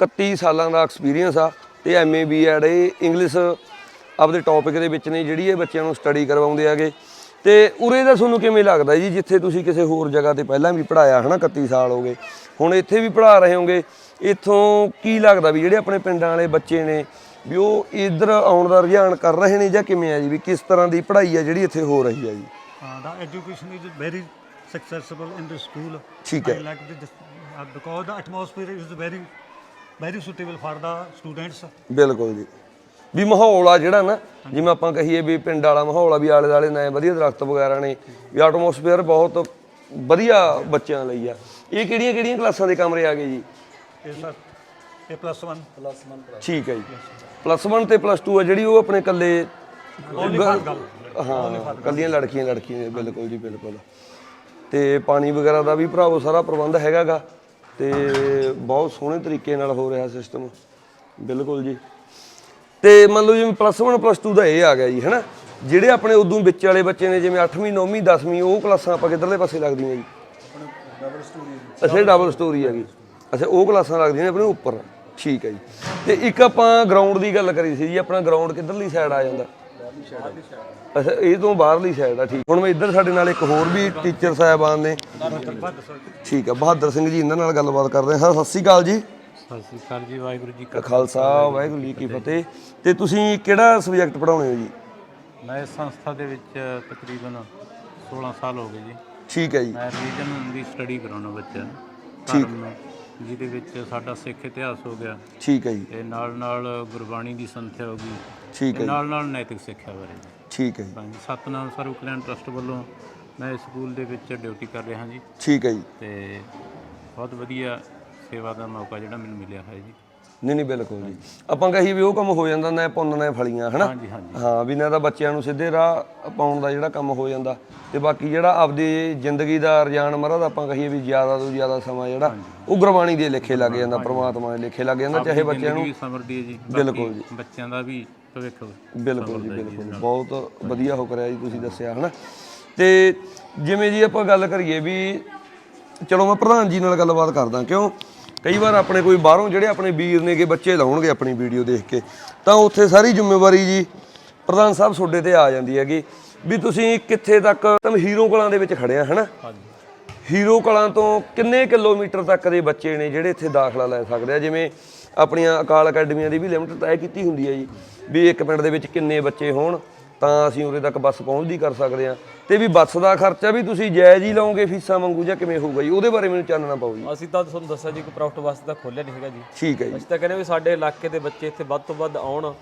31 ਸਾਲਾਂ ਦਾ ਐਕਸਪੀਰੀਅੰਸ ਆ। ਤੇ ਐਮਏ ਬੀਐਡ ਇਹ ਇੰਗਲਿਸ਼ ਆਪਦੇ ਟੌਪਿਕ ਦੇ ਵਿੱਚ ਨੇ ਜਿਹੜੀ ਇਹ ਬੱਚਿਆਂ ਨੂੰ ਸਟੱਡੀ ਕਰਵਾਉਂਦੇ ਆਗੇ ਤੇ ਉਰੇ ਦਾ ਤੁਹਾਨੂੰ ਕਿਵੇਂ ਲੱਗਦਾ ਜੀ ਜਿੱਥੇ ਤੁਸੀਂ ਕਿਸੇ ਹੋਰ ਜਗ੍ਹਾ ਤੇ ਪਹਿਲਾਂ ਵੀ ਪੜਾਇਆ ਹਨਾ 31 ਸਾਲ ਹੋ ਗਏ ਹੁਣ ਇੱਥੇ ਵੀ ਪੜ੍ਹਾ ਰਹੇ ਹੋਗੇ ਇੱਥੋਂ ਕੀ ਲੱਗਦਾ ਵੀ ਜਿਹੜੇ ਆਪਣੇ ਪਿੰਡਾਂ ਵਾਲੇ ਬੱਚੇ ਨੇ ਵੀ ਉਹ ਇੱਧਰ ਆਉਣ ਦਾ ਰੁਝਾਨ ਕਰ ਰਹੇ ਨੇ ਜਾਂ ਕਿਵੇਂ ਆ ਜੀ ਵੀ ਕਿਸ ਤਰ੍ਹਾਂ ਦੀ ਪੜ੍ਹਾਈ ਆ ਜਿਹੜੀ ਇੱਥੇ ਹੋ ਰਹੀ ਆ ਜੀ? the education is very successful in the school. ਠੀਕ I ਹੈ like this uh, because the atmosphere is very very suitable for the students. ਬਿਲਕੁਲ ਜੀ ਵੀ ਮਾਹੌਲ ਆ ਜਿਹੜਾ ਨਾ ਜਿਵੇਂ ਆਪਾਂ ਕਹੀਏ ਵੀ ਪਿੰਡ ਵਾਲਾ ਮਾਹੌਲ ਆ ਵੀ ਆਲੇ ਦਾਲੇ ਨਾ ਵਧੀਆ ਦਰਖਤ ਵਗੈਰਾ ਨੇ ਵੀ ਆਟਮੋਸਫੇਅਰ ਬਹੁਤ ਵਧੀਆ ਬੱਚਿਆਂ ਲਈ ਆ ਇਹ ਕਿਹੜੀਆਂ ਕਿਹੜੀਆਂ ਕਲਾਸਾਂ ਦੇ ਕਮਰੇ ਆ ਗਏ ਜੀ. A plus one. Plus one. ਠੀਕ ਹੈ ਜੀ ਪਲੱਸ 1 ਤੇ ਪਲੱਸ 2 ਆ ਜਿਹੜੀ ਉਹ ਆਪਣੇ ਕੱਲੇ. ਹਾਂ ਕੱਲੀਆਂ ਲੜਕੀਆਂ ਲੜਕੀਆਂ ਬਿਲਕੁਲ ਜੀ ਬਿਲਕੁਲ ਤੇ ਪਾਣੀ ਵਗੈਰਾ ਦਾ ਵੀ ਭਰਾਵੋ ਸਾਰਾ ਪ੍ਰਬੰਧ ਹੈਗਾਗਾ ਤੇ ਬਹੁਤ ਸੋਹਣੇ ਤਰੀਕੇ ਨਾਲ ਹੋ ਰਿਹਾ ਸਿਸਟਮ ਬਿਲਕੁਲ ਜੀ। ਤੇ ਮੰਨ ਲਓ ਜਿਵੇਂ ਪਲੱਸ 1 ਪਲੱਸ 2 ਦਾ ਇਹ ਆ ਗਿਆ ਜੀ ਹੈਨਾ? ਜਿਹੜੇ ਆਪਣੇ ਉਦੋਂ ਵਿੱਚ ਵਾਲੇ ਬੱਚੇ ਨੇ ਜਿਵੇਂ 8ਵੀਂ 9ਵੀਂ 10ਵੀਂ ਉਹ ਕਲਾਸਾਂ ਆਪਾਂ ਕਿੱਧਰਲੇ ਪਾਸੇ ਲੱਗਦੀਆਂ ਜੀ? ਅੱਛਾ ਡਬਲ ਸਟੋਰੀ ਹੈਗੀ ਅੱਛਾ ਉਹ ਕਲਾਸਾਂ ਲੱਗਦੀਆਂ ਨੇ ਆਪਣੇ ਉੱਪਰ। ਠੀਕ ਹੈ ਜੀ। ਤੇ ਇੱਕ ਆਪਾਂ ਗਰਾਊਂਡ ਦੀ ਗੱਲ ਕਰੀ ਸੀ ਜੀ ਆਪਣਾ ਗਰਾਊਂਡ ਕਿੱਧਰਲੀ ਸਾਈਡ ਆ ਜਾਂਦਾ? ਅੱਛਾ ਇਹ ਤੋਂ ਬਾਹਰਲੀ ਸਾਈਡ ਆ ਠੀਕ। ਹੁਣ ਮੈਂ ਇੱਧਰ ਸਾਡੇ ਨਾਲ ਇੱਕ ਹੋਰ ਵੀ ਟੀਚਰ ਸਾਹਿਬਾਨ ਨੇ। ਠੀਕ ਆ ਬਹਾਦਰ ਸਿੰਘ ਜੀ ਇਹਨਾਂ ਨਾਲ ਗੱਲਬਾਤ ਕਰਦੇ ਹਾਂ ਸਤਿ ਸ਼੍ਰੀ ਅਕਾਲ ਜੀ। ਸਤਿ ਸ੍ਰੀ ਅਕਾਲ ਜੀ ਵਾਹਿਗੁਰੂ ਜੀ ਕਾ ਖਾਲਸਾ ਵਾਹਿਗੁਰੂ ਜੀ ਕੀ ਫਤਿਹ। ਤੇ ਤੁਸੀਂ ਕਿਹੜਾ ਸਬਜੈਕਟ ਪੜਾਉਣੇ ਹੋ ਜੀ? ਮੈਂ ਇਸ ਸੰਸਥਾ ਦੇ ਵਿੱਚ ਤਕਰੀਬਨ 16 ਸਾਲ ਹੋ ਗਏ ਜੀ। ਠੀਕ ਹੈ ਜੀ। ਮੈਂ ਰੀਜਨ ਦੀ ਸਟੱਡੀ ਕਰਾਉਣਾ ਬੱਚਿਆਂ ਨੂੰ। ਨੂੰ ਜਿਹਦੇ ਵਿੱਚ ਸਾਡਾ ਸਿੱਖ ਇਤਿਹਾਸ ਹੋ ਗਿਆ। ਠੀਕ ਹੈ ਜੀ। ਤੇ ਨਾਲ ਨਾਲ ਗੁਰਬਾਣੀ ਦੀ ਸੰਥਿਆ ਹੋ ਗਈ। ਠੀਕ ਹੈ ਨਾਲ ਨਾਲ ਨੈਤਿਕ ਸਿੱਖਿਆ ਬਾਰੇ। ਠੀਕ ਹੈ ਜੀ। ਹਾਂਜੀ ਸਤਨਾਮ ਸਰਵ ਕਲਿਆਣ ਟਰਸਟ ਵੱਲੋਂ ਮੈਂ ਇਸ ਸਕੂਲ ਦੇ ਵਿੱਚ ਡਿਊਟੀ ਕਰ ਰਿਹਾ ਜੀ। ਠੀਕ ਹੈ ਜੀ। ਤੇ ਬਹੁਤ ਵਧੀਆ ਸੇਵਾ ਦਾ ਮੌਕਾ ਜਿਹੜਾ ਮੈਨੂੰ ਮਿਲਿਆ ਹੈ ਜੀ। ਨਹੀਂ ਨਹੀਂ ਬਿਲਕੁਲ ਜੀ। ਆਪਾਂ ਕਹੀ ਵੀ ਉਹ ਕੰਮ ਹੋ ਜਾਂਦਾ ਨਾ ਪੁੰਨ ਨਾ ਫਲੀਆਂ ਹਨਾ? ਹਾਂਜੀ ਹਾਂਜੀ। ਹਾਂ ਵੀ ਨਾ ਤਾਂ ਬੱਚਿਆਂ ਨੂੰ ਸਿੱਧੇ ਰਾਹ ਪਾਉਣ ਦਾ ਜਿਹੜਾ ਕੰਮ ਹੋ ਜਾਂਦਾ। ਤੇ ਬਾਕੀ ਜਿਹੜਾ ਆਪਦੀ ਜ਼ਿੰਦਗੀ ਦਾ ਰਜਾਨ ਮਰਦ ਆਪਾਂ ਕਹੀਏ ਵੀ ਜ਼ਿਆਦਾ ਤੋਂ ਜ਼ਿਆਦਾ ਸਮਾਂ ਜਿਹੜਾ ਉਹ ਗੁਰਬਾਣੀ ਦੇ ਲੇਖੇ ਲੱਗ ਜਾਂਦਾ ਪ੍ਰਮਾਤਮਾ ਦੇ ਲੇਖੇ ਲੱਗ ਜਾਂਦਾ ਚਾਹੇ ਬੱਚਿਆਂ ਨੂੰ ਵੀ ਸਮਰਦੀ ਹੈ ਜੀ। ਬਿਲਕੁਲ ਬਾਕੀ ਬੱਚਿਆਂ ਦਾ ਵੀ ਭਵਿੱਖ ਬਿਲਕੁਲ ਜੀ ਬਿਲਕੁਲ। ਬਹੁਤ ਵਧੀਆ ਹੋ ਕਰਿਆ ਜੀ ਤੁਸੀਂ ਦੱਸਿਆ ਹਨਾ? ਤੇ ਜਿਵੇਂ ਜੀ ਆਪਾਂ ਗੱਲ ਕਰੀਏ ਵੀ ਚਲੋ ਮੈਂ ਪ੍ਰਧਾਨ ਜੀ ਨਾਲ ਗੱਲਬਾਤ ਕਰਦਾ ਕਿਉਂ? ਕਈ ਵਾਰ ਆਪਣੇ ਕੋਈ ਬਾਹਰੋਂ ਜਿਹੜੇ ਆਪਣੇ ਵੀਰ ਨੇਗੇ ਬੱਚੇ ਲਾਉਣਗੇ ਆਪਣੀ ਵੀਡੀਓ ਦੇਖ ਕੇ ਤਾਂ ਉੱਥੇ ਸਾਰੀ ਜ਼ਿੰਮੇਵਾਰੀ ਜੀ ਪ੍ਰਧਾਨ ਸਾਹਿਬ ਤੁਹਾਡੇ ਤੇ ਆ ਜਾਂਦੀ ਹੈਗੀ ਵੀ ਤੁਸੀਂ ਕਿੱਥੇ ਤੱਕ ਤੁਮ ਹੀਰੋ ਕਲਾਂ ਦੇ ਵਿੱਚ ਖੜੇ ਆ ਹਨਾ? ਹੀਰੋ ਕਲਾਂ ਤੋਂ ਕਿੰਨੇ ਕਿਲੋਮੀਟਰ ਤੱਕ ਦੇ ਬੱਚੇ ਨੇ ਜਿਹੜੇ ਇੱਥੇ ਦਾਖਲਾ ਲੈ ਸਕਦੇ ਆ? ਜਿਵੇਂ ਆਪਣੀਆਂ ਅਕਾਲ ਅਕੈਡਮੀਆਂ ਦੀ ਵੀ ਲਿਮਟ ਤੈਅ ਕੀਤੀ ਹੁੰਦੀ ਹੈ ਜੀ। ਵੀ ਇੱਕ ਪਿੰਡ ਦੇ ਵਿੱਚ ਕਿੰਨੇ ਬੱਚੇ ਹੋਣ ਤਾਂ ਅਸੀਂ ਉਰੇ ਤੱਕ ਬੱਸ ਪਹੁੰਚਦੀ ਕਰ ਸਕਦੇ ਆ ਤੇ ਵੀ ਬੱਸ ਦਾ ਖਰਚਾ ਵੀ ਤੁਸੀਂ ਜਾਇਜ਼ ਹੀ ਲਾਓਗੇ ਫੀਸਾਂ ਵਾਂਗੂ ਜਾਂ ਕਿਵੇਂ ਹੋਊਗਾ ਜੀ? ਉਹਦੇ ਬਾਰੇ ਮੈਨੂੰ ਚਾਨਣਾ ਪਾਓ ਜੀ। ਅਸੀਂ ਤਾਂ ਤੁਹਾਨੂੰ ਦੱਸਿਆ ਜੀ ਕਿ ਪ੍ਰਾਫਟ ਵਾਸਤੇ ਤਾਂ ਖੋਲਿਆ ਨਹੀਂ ਹੈਗਾ ਜੀ। ਠੀਕ ਹੈ ਜੀ। ਅਸੀਂ ਤਾਂ ਕਹਿੰਦੇ ਵੀ ਸਾਡੇ ਇਲਾਕੇ ਦੇ ਬੱਚੇ ਇੱਥੇ ਵੱਧ ਤੋਂ ਵੱਧ ਆਉਣ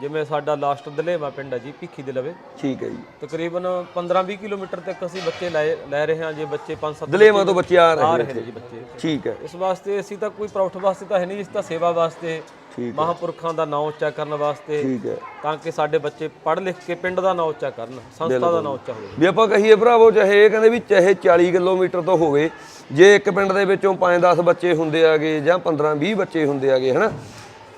ਜਿਵੇਂ ਸਾਡਾ ਲਾਸਟ ਦਲੇਵਾ ਪਿੰਡ ਹੈ ਜੀ ਭਿੱਖੀ ਦੇ ਲਵੇ। ਠੀਕ ਹੈ ਜੀ। ਤਕਰੀਬਨ 15-20 ਕਿਲੋਮੀਟਰ ਤੱਕ ਅਸੀਂ ਬੱਚੇ ਲੈ ਲੈ ਰਹੇ ਹਾਂ ਜੇ ਬੱਚੇ 5-7 ਦਲੇਵਾਂ ਤੋਂ ਬੱਚੇ ਆ ਰਹੇ ਨੇ ਜੀ ਬੱਚੇ ਠੀਕ ਹੈ। ਇਸ ਵਾਸਤੇ ਅਸੀਂ ਤਾਂ ਕੋਈ ਪ੍ਰਾਫਟ ਵਾਸਤੇ ਤਾਂ ਹੈ ਨਹੀਂ ਇਸ ਤਾਂ ਸੇਵਾ ਵਾਸਤੇ ਮਹਾਪੁਰਖਾਂ ਦਾ ਨਾਮ ਉੱਚਾ ਕਰਨ ਵਾਸਤੇ ਠੀਕ ਹੈ। ਤਾਂ ਕਿ ਸਾਡੇ ਬੱਚੇ ਪੜ੍ਹ ਲਿਖ ਕੇ ਪਿੰਡ ਦਾ ਨਾਮ ਉੱਚਾ ਕਰਨ ਸੰਸਥਾ ਦਾ ਨਾਮ ਉੱਚਾ ਹੋਵੇ। ਵੀ ਆਪਾਂ ਕਹੀਏ ਭਰਾਵੋ ਚਾਹੇ ਇਹ ਕਹਿੰਦੇ ਵੀ ਚਾਹੇ 40 ਕਿਲੋਮੀਟਰ ਤੋਂ ਹੋਵੇ ਜੇ ਇੱਕ ਪਿੰਡ ਦੇ ਵਿੱਚੋਂ 5-10 ਬੱਚੇ ਹੁੰਦੇ ਆਗੇ ਜਾਂ 15-20 ਬੱਚੇ ਹੁੰਦੇ ਆਗੇ ਹਨਾ?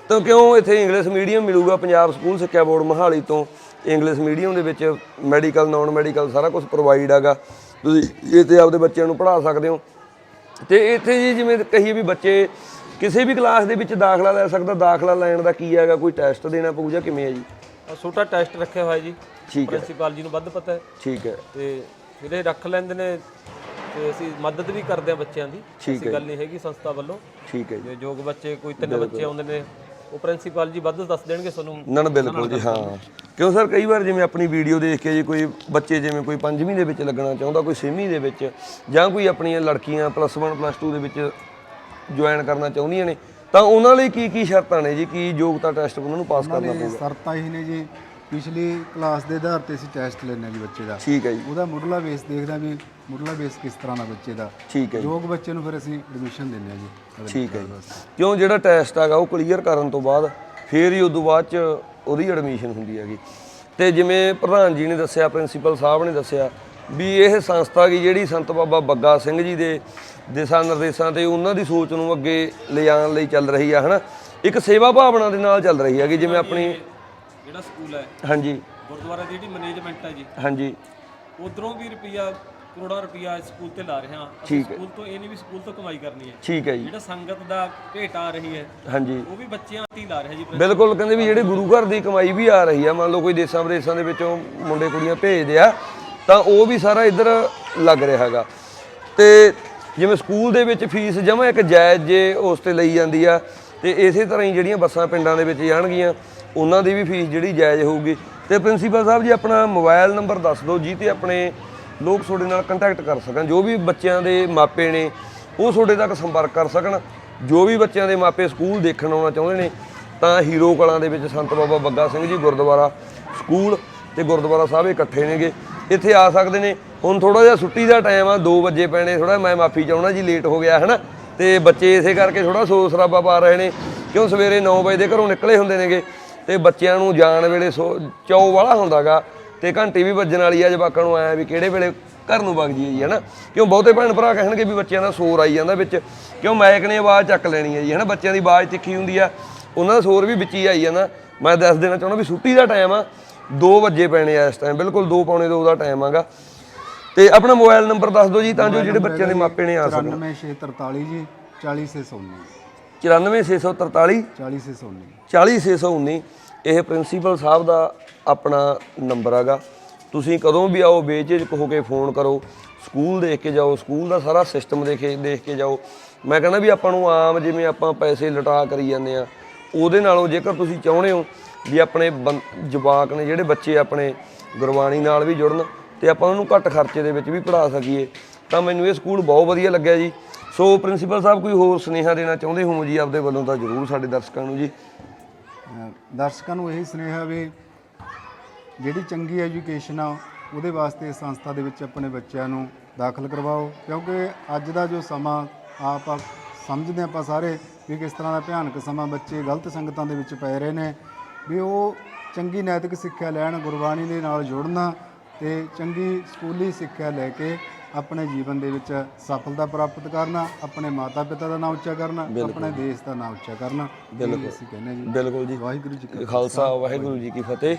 ਤਾਂ ਕਿਉਂ ਇੱਥੇ ਇੰਗਲਿਸ਼ ਮੀਡੀਅਮ ਮਿਲੂਗਾ ਪੰਜਾਬ ਸਕੂਲ ਸਿੱਖਿਆ ਬੋਰਡ ਮਹਾਲੀ ਤੋਂ? ਇੰਗਲਿਸ਼ ਮੀਡੀਅਮ ਦੇ ਵਿੱਚ ਮੈਡੀਕਲ ਨਾਨ ਮੈਡੀਕਲ ਸਾਰਾ ਕੁਝ ਪ੍ਰੋਵਾਈਡ ਹੈਗਾ ਤੁਸੀਂ ਇੱਥੇ ਆਪਦੇ ਬੱਚਿਆਂ ਨੂੰ ਪੜ੍ਹਾ ਸਕਦੇ ਹੋ। ਤੇ ਇੱਥੇ ਜੀ ਜਿਵੇਂ ਕਹੀਏ ਵੀ ਬੱਚੇ ਕਿਸੇ ਵੀ ਕਲਾਸ ਦੇ ਵਿੱਚ ਦਾਖਲਾ ਲੈ ਸਕਦਾ ਦਾਖਲਾ ਲੈਣ ਦਾ ਕੀ ਹੈਗਾ? ਕੋਈ ਟੈਸਟ ਦੇਣਾ ਪਊ ਜਾਂ ਕਿਵੇਂ ਹੈ ਜੀ? ਛੋਟਾ ਟੈਸਟ ਰੱਖਿਆ ਹੋਇਆ ਜੀ। ਠੀਕ ਹੈ। ਪ੍ਰਿੰਸੀਪਲ ਜੀ ਨੂੰ ਵੱਧ ਪਤਾ ਹੈ। ਠੀਕ ਹੈ। ਤੇ ਇਹ ਰੱਖ ਲੈਂਦੇ ਨੇ ਤੇ ਅਸੀਂ ਮਦਦ ਵੀ ਕਰਦੇ ਹਾਂ ਬੱਚਿਆਂ ਦੀ। ਠੀਕ ਐਸੀ ਗੱਲ ਨਹੀਂ ਹੈਗੀ ਸੰਸਥਾ ਵੱਲੋਂ। ਠੀਕ ਹੈ ਜੀ। ਜੇ ਯੋਗ ਬੱਚੇ ਕੋਈ ਤਿੰਨ ਬੱਚੇ ਆਉਂਦੇ ਨੇ ਉਹ ਪ੍ਰਿੰਸੀਪਲ ਜੀ ਵੱਧ ਦੱਸ ਦੇਣਗੇ ਤੁਹਾਨੂੰ ਨਾ ਨਾ ਬਿਲਕੁਲ ਜੀ ਹਾਂ। ਕਿਉਂ ਸਰ ਕਈ ਵਾਰ ਜਿਵੇਂ ਆਪਣੀ ਵੀਡੀਓ ਦੇਖ ਕੇ ਜੀ ਕੋਈ ਬੱਚੇ ਜਿਵੇਂ ਕੋਈ ਪੰਜਵੀਂ ਦੇ ਵਿੱਚ ਲੱਗਣਾ ਚਾਹੁੰਦਾ ਕੋਈ ਛੇਵੀਂ ਦੇ ਵਿੱਚ ਜਾਂ ਕੋਈ ਆਪਣੀਆਂ ਲੜਕੀਆਂ ਪਲੱਸ 1 ਪਲੱਸ 2 ਦੇ ਵਿੱਚ ਜੁਆਇਨ ਕਰਨਾ ਚਾਹੁੰਦੀਆਂ ਨੇ ਤਾਂ ਉਹਨਾਂ ਲਈ ਕੀ ਕੀ ਸ਼ਰਤਾਂ ਨੇ ਜੀ? ਕੀ ਯੋਗਤਾ ਟੈਸਟ ਉਹਨਾਂ ਨੂੰ ਪਾਸ ਕਰਨਾ ਪਊਗਾ? ਸਰਤਾਂ ਹੀ ਨੇ ਜੀ ਪਿਛਲੀ ਕਲਾਸ ਦੇ ਆਧਾਰ ਤੇ ਅਸੀਂ ਟੈਸਟ ਲੈਂਦੇ ਹਾਂ ਜੀ ਬੱਚੇ ਦਾ। ਠੀਕ ਹੈ ਜੀ। ਉਹਦਾ ਮੁੱਢਲਾ ਬੇਸ ਦੇਖਦਾ ਵੀ ਮੁੱਢਲਾ ਬੇਸ ਕਿਸ ਤਰ੍ਹਾਂ ਦਾ ਬੱਚੇ ਦਾ। ਠੀਕ ਹੈ ਯੋਗ ਬੱਚੇ ਨੂੰ ਫਿਰ ਅਸੀਂ ਐਡਮਿਸ਼ਨ ਦਿੰਦੇ ਹਾਂ ਜੀ। ਠੀਕ ਹੈ ਜੀ। ਕਿਉਂ ਜਿਹੜਾ ਟੈਸਟ ਹੈਗਾ ਉਹ ਕਲੀਅਰ ਕਰਨ ਤੋਂ ਬਾਅਦ ਫੇਰ ਹੀ ਉਦੋਂ ਬਾਅਦ ਚ ਉਹਦੀ ਐਡਮਿਸ਼ਨ ਹੁੰਦੀ ਹੈਗੀ। ਤੇ ਜਿਵੇਂ ਪ੍ਰਧਾਨ ਜੀ ਨੇ ਦੱਸਿਆ ਪ੍ਰਿੰਸੀਪਲ ਸਾਹਿਬ ਨੇ ਦੱਸਿਆ ਵੀ ਇਹ ਸੰਸਥਾ ਕੀ ਜਿਹੜੀ ਸੰਤ ਬਾਬਾ ਬੱਗਾ ਸਿੰਘ ਜੀ ਦੇ ਦਿਸ਼ਾ ਨਿਰਦੇਸ਼ਾਂ ਤੇ ਉਹਨਾਂ ਦੀ ਸੋਚ ਨੂੰ ਅੱਗੇ ਲਿਜਾਣ ਲਈ ਚੱਲ ਰਹੀ ਆ ਹਨਾ? ਇੱਕ ਸੇਵਾ ਭਾਵਨਾ ਦੇ ਨਾਲ ਚੱਲ ਰਹੀ ਹੈਗੀ ਜਿਵੇਂ ਆਪਣੀ ਜਿਹੜਾ ਸਕੂਲ ਹੈ। ਹਾਂਜੀ। ਗੁਰਦੁਆਰਾ ਦੀ ਜਿਹੜੀ ਮੈਨੇਜਮੈਂਟ ਹੈ ਜੀ। ਹਾਂਜੀ। ਉਧਰੋਂ ਵੀ ਰੁਪਈਆ ਕਰੋੜਾਂ ਰੁਪਈਆ ਸਕੂਲ ਤੇ ਲਾ ਰਹੇ ਹਾਂ। ਅਸੀਂ ਸਕੂਲ ਤੋਂ ਇਹ ਨਹੀਂ ਵੀ ਸਕੂਲ ਤੋਂ ਕਮਾਈ ਕਰਨੀ ਹੈ। ਠੀਕ ਹੈ ਜੀ। ਜਿਹੜਾ ਸੰਗਤ ਦਾ ਭੇਟ ਆ ਰਹੀ ਹੈ ਹਾਂਜੀ। ਉਹ ਵੀ ਬੱਚਿਆਂ ਤੇ ਹੀ ਲਾ ਰਿਹਾ ਜੀ। ਬਿਲਕੁਲ ਕਹਿੰਦੇ ਵੀ ਜਿਹੜੇ ਗੁਰੂ ਘਰ ਦੀ ਕਮਾਈ ਵੀ ਆ ਰਹੀ ਆ ਮੰਨ ਲਓ ਕੋਈ ਦੇਸਾਂ ਵਿਦੇਸਾਂ ਦੇ ਵਿੱਚੋਂ ਮੁੰਡੇ ਕੁੜੀਆਂ ਭੇਜਦੇ ਆ ਤਾਂ ਉਹ ਵੀ ਸਾਰਾ ਇੱਧਰ ਲੱਗ ਰਿਹਾ ਹੈਗਾ। ਤੇ ਜਿਵੇਂ ਸਕੂਲ ਦੇ ਵਿੱਚ ਫੀਸ ਜਮਾ ਇੱਕ ਜਾਇਜ਼ ਜੇ ਉਸ ਤੇ ਲਈ ਜਾਂਦੀ ਆ, ਤੇ ਇਸੇ ਤਰ੍ਹਾਂ ਹੀ ਜਿਹੜੀਆਂ ਬੱਸਾਂ ਪਿੰਡਾਂ ਦੇ ਵਿੱਚ ਜਾਣਗੀਆਂ, ਉਹਨਾਂ ਦੀ ਵੀ ਫੀਸ ਜਿਹੜੀ ਜਾਇਜ਼ ਹੋਊਗੀ। ਤੇ ਪ੍ਰਿੰਸੀਪਲ ਸਾਹਿਬ ਜੀ, ਆਪਣਾ ਮੋਬਾਈਲ ਨੰਬਰ ਦੱਸ ਦਿਓ ਜੀ, ਤੇ ਆਪਣੇ ਲੋਕ ਤੁਹਾਡੇ ਨਾਲ ਕੰਟੈਕਟ ਕਰ ਸਕਣ। ਜੋ ਵੀ ਬੱਚਿਆਂ ਦੇ ਮਾਪੇ ਨੇ, ਉਹ ਤੁਹਾਡੇ ਤੱਕ ਸੰਪਰਕ ਕਰ ਸਕਣ। ਜੋ ਵੀ ਬੱਚਿਆਂ ਦੇ ਮਾਪੇ ਸਕੂਲ ਦੇਖਣ ਆਉਣਾ ਚਾਹੁੰਦੇ ਨੇ, ਤਾਂ ਹੀਰੋ ਕਲਾਂ ਦੇ ਵਿੱਚ ਸੰਤ ਬਾਬਾ ਬੱਗਾ ਸਿੰਘ ਜੀ ਗੁਰਦੁਆਰਾ ਸਕੂਲ ਤੇ ਗੁਰਦੁਆਰਾ ਸਾਹਿਬ ਇਕੱਠੇ ਨੇਗੇ। ਇੱਥੇ ਆ ਸਕਦੇ ਨੇ। ਹੁਣ ਥੋੜਾ ਜਿਹਾ ਛੁੱਟੀ ਦਾ ਟਾਈਮ ਆ 2 ਵਜੇ ਪੈਣੇ ਥੋੜਾ ਮੈਂ ਮਾਫੀ ਚਾਹੁੰਦਾ ਜੀ ਲੇਟ ਹੋ ਗਿਆ, ਹਨਾ। ਤੇ ਬੱਚੇ ਇਸੇ ਕਰਕੇ ਥੋੜਾ ਸੋਸ ਸਰਾਬਾ ਪਾ ਰਹੇ ਨੇ। ਕਿਉਂ ਸਵੇਰੇ 9 ਵਜੇ ਦੇ ਘਰੋਂ ਨਿਕਲੇ ਹੁੰਦੇ ਨੇਗੇ। ਤੇ ਬੱਚਿਆਂ ਨੂੰ ਜਾਣ ਵੇਲੇ ਸੋ, ਚੌ ਵਾਲਾ ਹੁੰਦਾਗਾ। ਤੇ ਘੰਟੀ ਵੀ ਵੱਜਣ ਵਾਲੀ ਆ, ਜਵਾਕਾਂ ਨੂੰ ਆਇਆ ਵੀ ਕਿਹੜੇ ਵੇਲੇ ਘਰ ਨੂੰ ਵਗ ਜਾਈਏ ਜੀ, ਹਨਾ। ਕਿਉਂ ਬਹੁਤੇ ਭੈਣ ਭਰਾ ਕਹਿਣਗੇ ਵੀ ਬੱਚਿਆਂ ਦਾ ਸ਼ੋਰ ਆਈ ਜਾਂਦਾ ਵਿੱਚ। ਕਿਉਂ ਮੈਕ ਨੇ ਆਵਾਜ਼ ਚੱਕ ਲੈਣੀ ਹੈ ਜੀ, ਹਨਾ। ਬੱਚਿਆਂ ਦੀ ਆਵਾਜ਼ ਤਿੱਖੀ ਹੁੰਦੀ ਆ। ਉਹਨਾਂ ਦਾ ਸ਼ੋਰ ਵੀ ਵਿੱਚ ਹੀ ਆਈ ਜਾਂਦਾ। ਮੈਂ ਦੱਸ ਦੇਣਾ ਚਾਹੁੰਦਾ ਵੀ ਛੁੱਟੀ ਦਾ ਟਾਈਮ ਆ। 2 ਵਜੇ ਪੈਣੇ ਆ ਇਸ ਟਾਈਮ ਬਿਲਕੁਲ 2 ਪੌਣੇ 2 ਦਾ ਟਾਈਮ ਆਗਾ। ਤੇ ਆਪਣਾ ਮੋਬਾਈਲ ਨੰਬਰ ਦੱਸ ਦਿਓ ਜੀ ਤਾਂ ਜੋ ਜਿਹੜੇ ਬੱਚਿਆਂ ਦੇ ਮਾਪੇ ਨੇ ਆ ਸਕਣ। 94643 ਜੀ 40619 94643 40619 40619 ਇਹ ਪ੍ਰਿੰਸੀਪਲ ਸਾਹਿਬ ਦਾ ਆਪਣਾ ਨੰਬਰ ਹੈਗਾ ਤੁਸੀਂ ਕਦੋਂ ਵੀ ਆਓ ਬੇਝਿਜਕ ਹੋ ਕੇ ਫੋਨ ਕਰੋ ਸਕੂਲ ਦੇਖ ਕੇ ਜਾਓ ਸਕੂਲ ਦਾ ਸਾਰਾ ਸਿਸਟਮ ਦੇਖੇ ਦੇਖ ਕੇ ਜਾਓ। ਮੈਂ ਕਹਿੰਦਾ ਵੀ ਆਪਾਂ ਨੂੰ ਆਮ ਜਿਵੇਂ ਆਪਾਂ ਪੈਸੇ ਲਟਾ ਕਰੀ ਜਾਂਦੇ ਆ ਉਹਦੇ ਨਾਲੋਂ ਜੇਕਰ ਤੁਸੀਂ ਚਾਹੁੰਦੇ ਹੋ ਵੀ ਆਪਣੇ ਬੰ- ਜਵਾਕ ਨੇ ਜਿਹੜੇ ਬੱਚੇ ਆਪਣੇ ਗੁਰਬਾਣੀ ਨਾਲ ਵੀ ਜੁੜਨ ਤੇ ਆਪਾਂ ਉਹਨੂੰ ਘੱਟ ਖਰਚੇ ਦੇ ਵਿੱਚ ਵੀ ਪੜ੍ਹਾ ਸਕੀਏ, ਤਾਂ ਮੈਨੂੰ ਇਹ ਸਕੂਲ ਬਹੁਤ ਵਧੀਆ ਲੱਗਿਆ ਜੀ। ਸੋ ਪ੍ਰਿੰਸੀਪਲ ਸਾਹਿਬ ਕੋਈ ਹੋਰ ਸੁਨੇਹਾ ਦੇਣਾ ਚਾਹੁੰਦੇ ਹੋ ਜੀ ਆਪਦੇ ਵੱਲੋਂ ਤਾਂ ਜ਼ਰੂਰ ਸਾਡੇ ਦਰਸ਼ਕਾਂ ਨੂੰ ਜੀ। ਦਰਸ਼ਕਾਂ ਨੂੰ ਇਹੀ ਸੁਨੇਹਾ ਵੀ ਜਿਹੜੀ ਚੰਗੀ ਐਜੂਕੇਸ਼ਨ ਆ, ਉਹਦੇ ਵਾਸਤੇ ਇਸ ਸੰਸਥਾ ਦੇ ਵਿੱਚ ਆਪਣੇ ਬੱਚਿਆਂ ਨੂੰ ਦਾਖਲ ਕਰਵਾਓ, ਕਿਉਂਕਿ ਅੱਜ ਦਾ ਜੋ ਸਮਾਂ ਆਪ ਸਮਝਦੇ ਆਪਾਂ ਸਾਰੇ ਵੀ ਕਿਸ ਤਰ੍ਹਾਂ ਦਾ ਭਿਆਨਕ ਸਮਾਂ ਬੱਚੇ ਗਲਤ ਸੰਗਤਾਂ ਦੇ ਵਿੱਚ ਪੈ ਰਹੇ ਨੇ ਵੀ ਉਹ ਚੰਗੀ ਨੈਤਿਕ ਸਿੱਖਿਆ ਲੈਣ ਗੁਰਬਾਣੀ ਦੇ ਨਾਲ ਜੁੜਨਾ ਤੇ ਚੰਗੀ ਸਕੂਲੀ ਸਿੱਖਿਆ ਲੈ ਕੇ ਆਪਣੇ ਜੀਵਨ ਦੇ ਵਿੱਚ ਸਫਲਤਾ ਪ੍ਰਾਪਤ ਕਰਨਾ ਆਪਣੇ ਮਾਤਾ ਪਿਤਾ ਦਾ ਨਾਮ ਉੱਚਾ ਕਰਨਾ ਆਪਣੇ ਦੇਸ਼ ਦਾ ਨਾਮ ਉੱਚਾ ਕਰਨਾ। ਬਿਲਕੁਲ। ਅਸੀਂ ਕਹਿੰਦੇ ਜੀ। ਬਿਲਕੁਲ ਜੀ। ਵਾਹਿਗੁਰੂ ਜੀ ਕਾ ਖਾਲਸਾ। ਵਾਹਿਗੁਰੂ ਜੀ ਕੀ ਫਤਿਹ।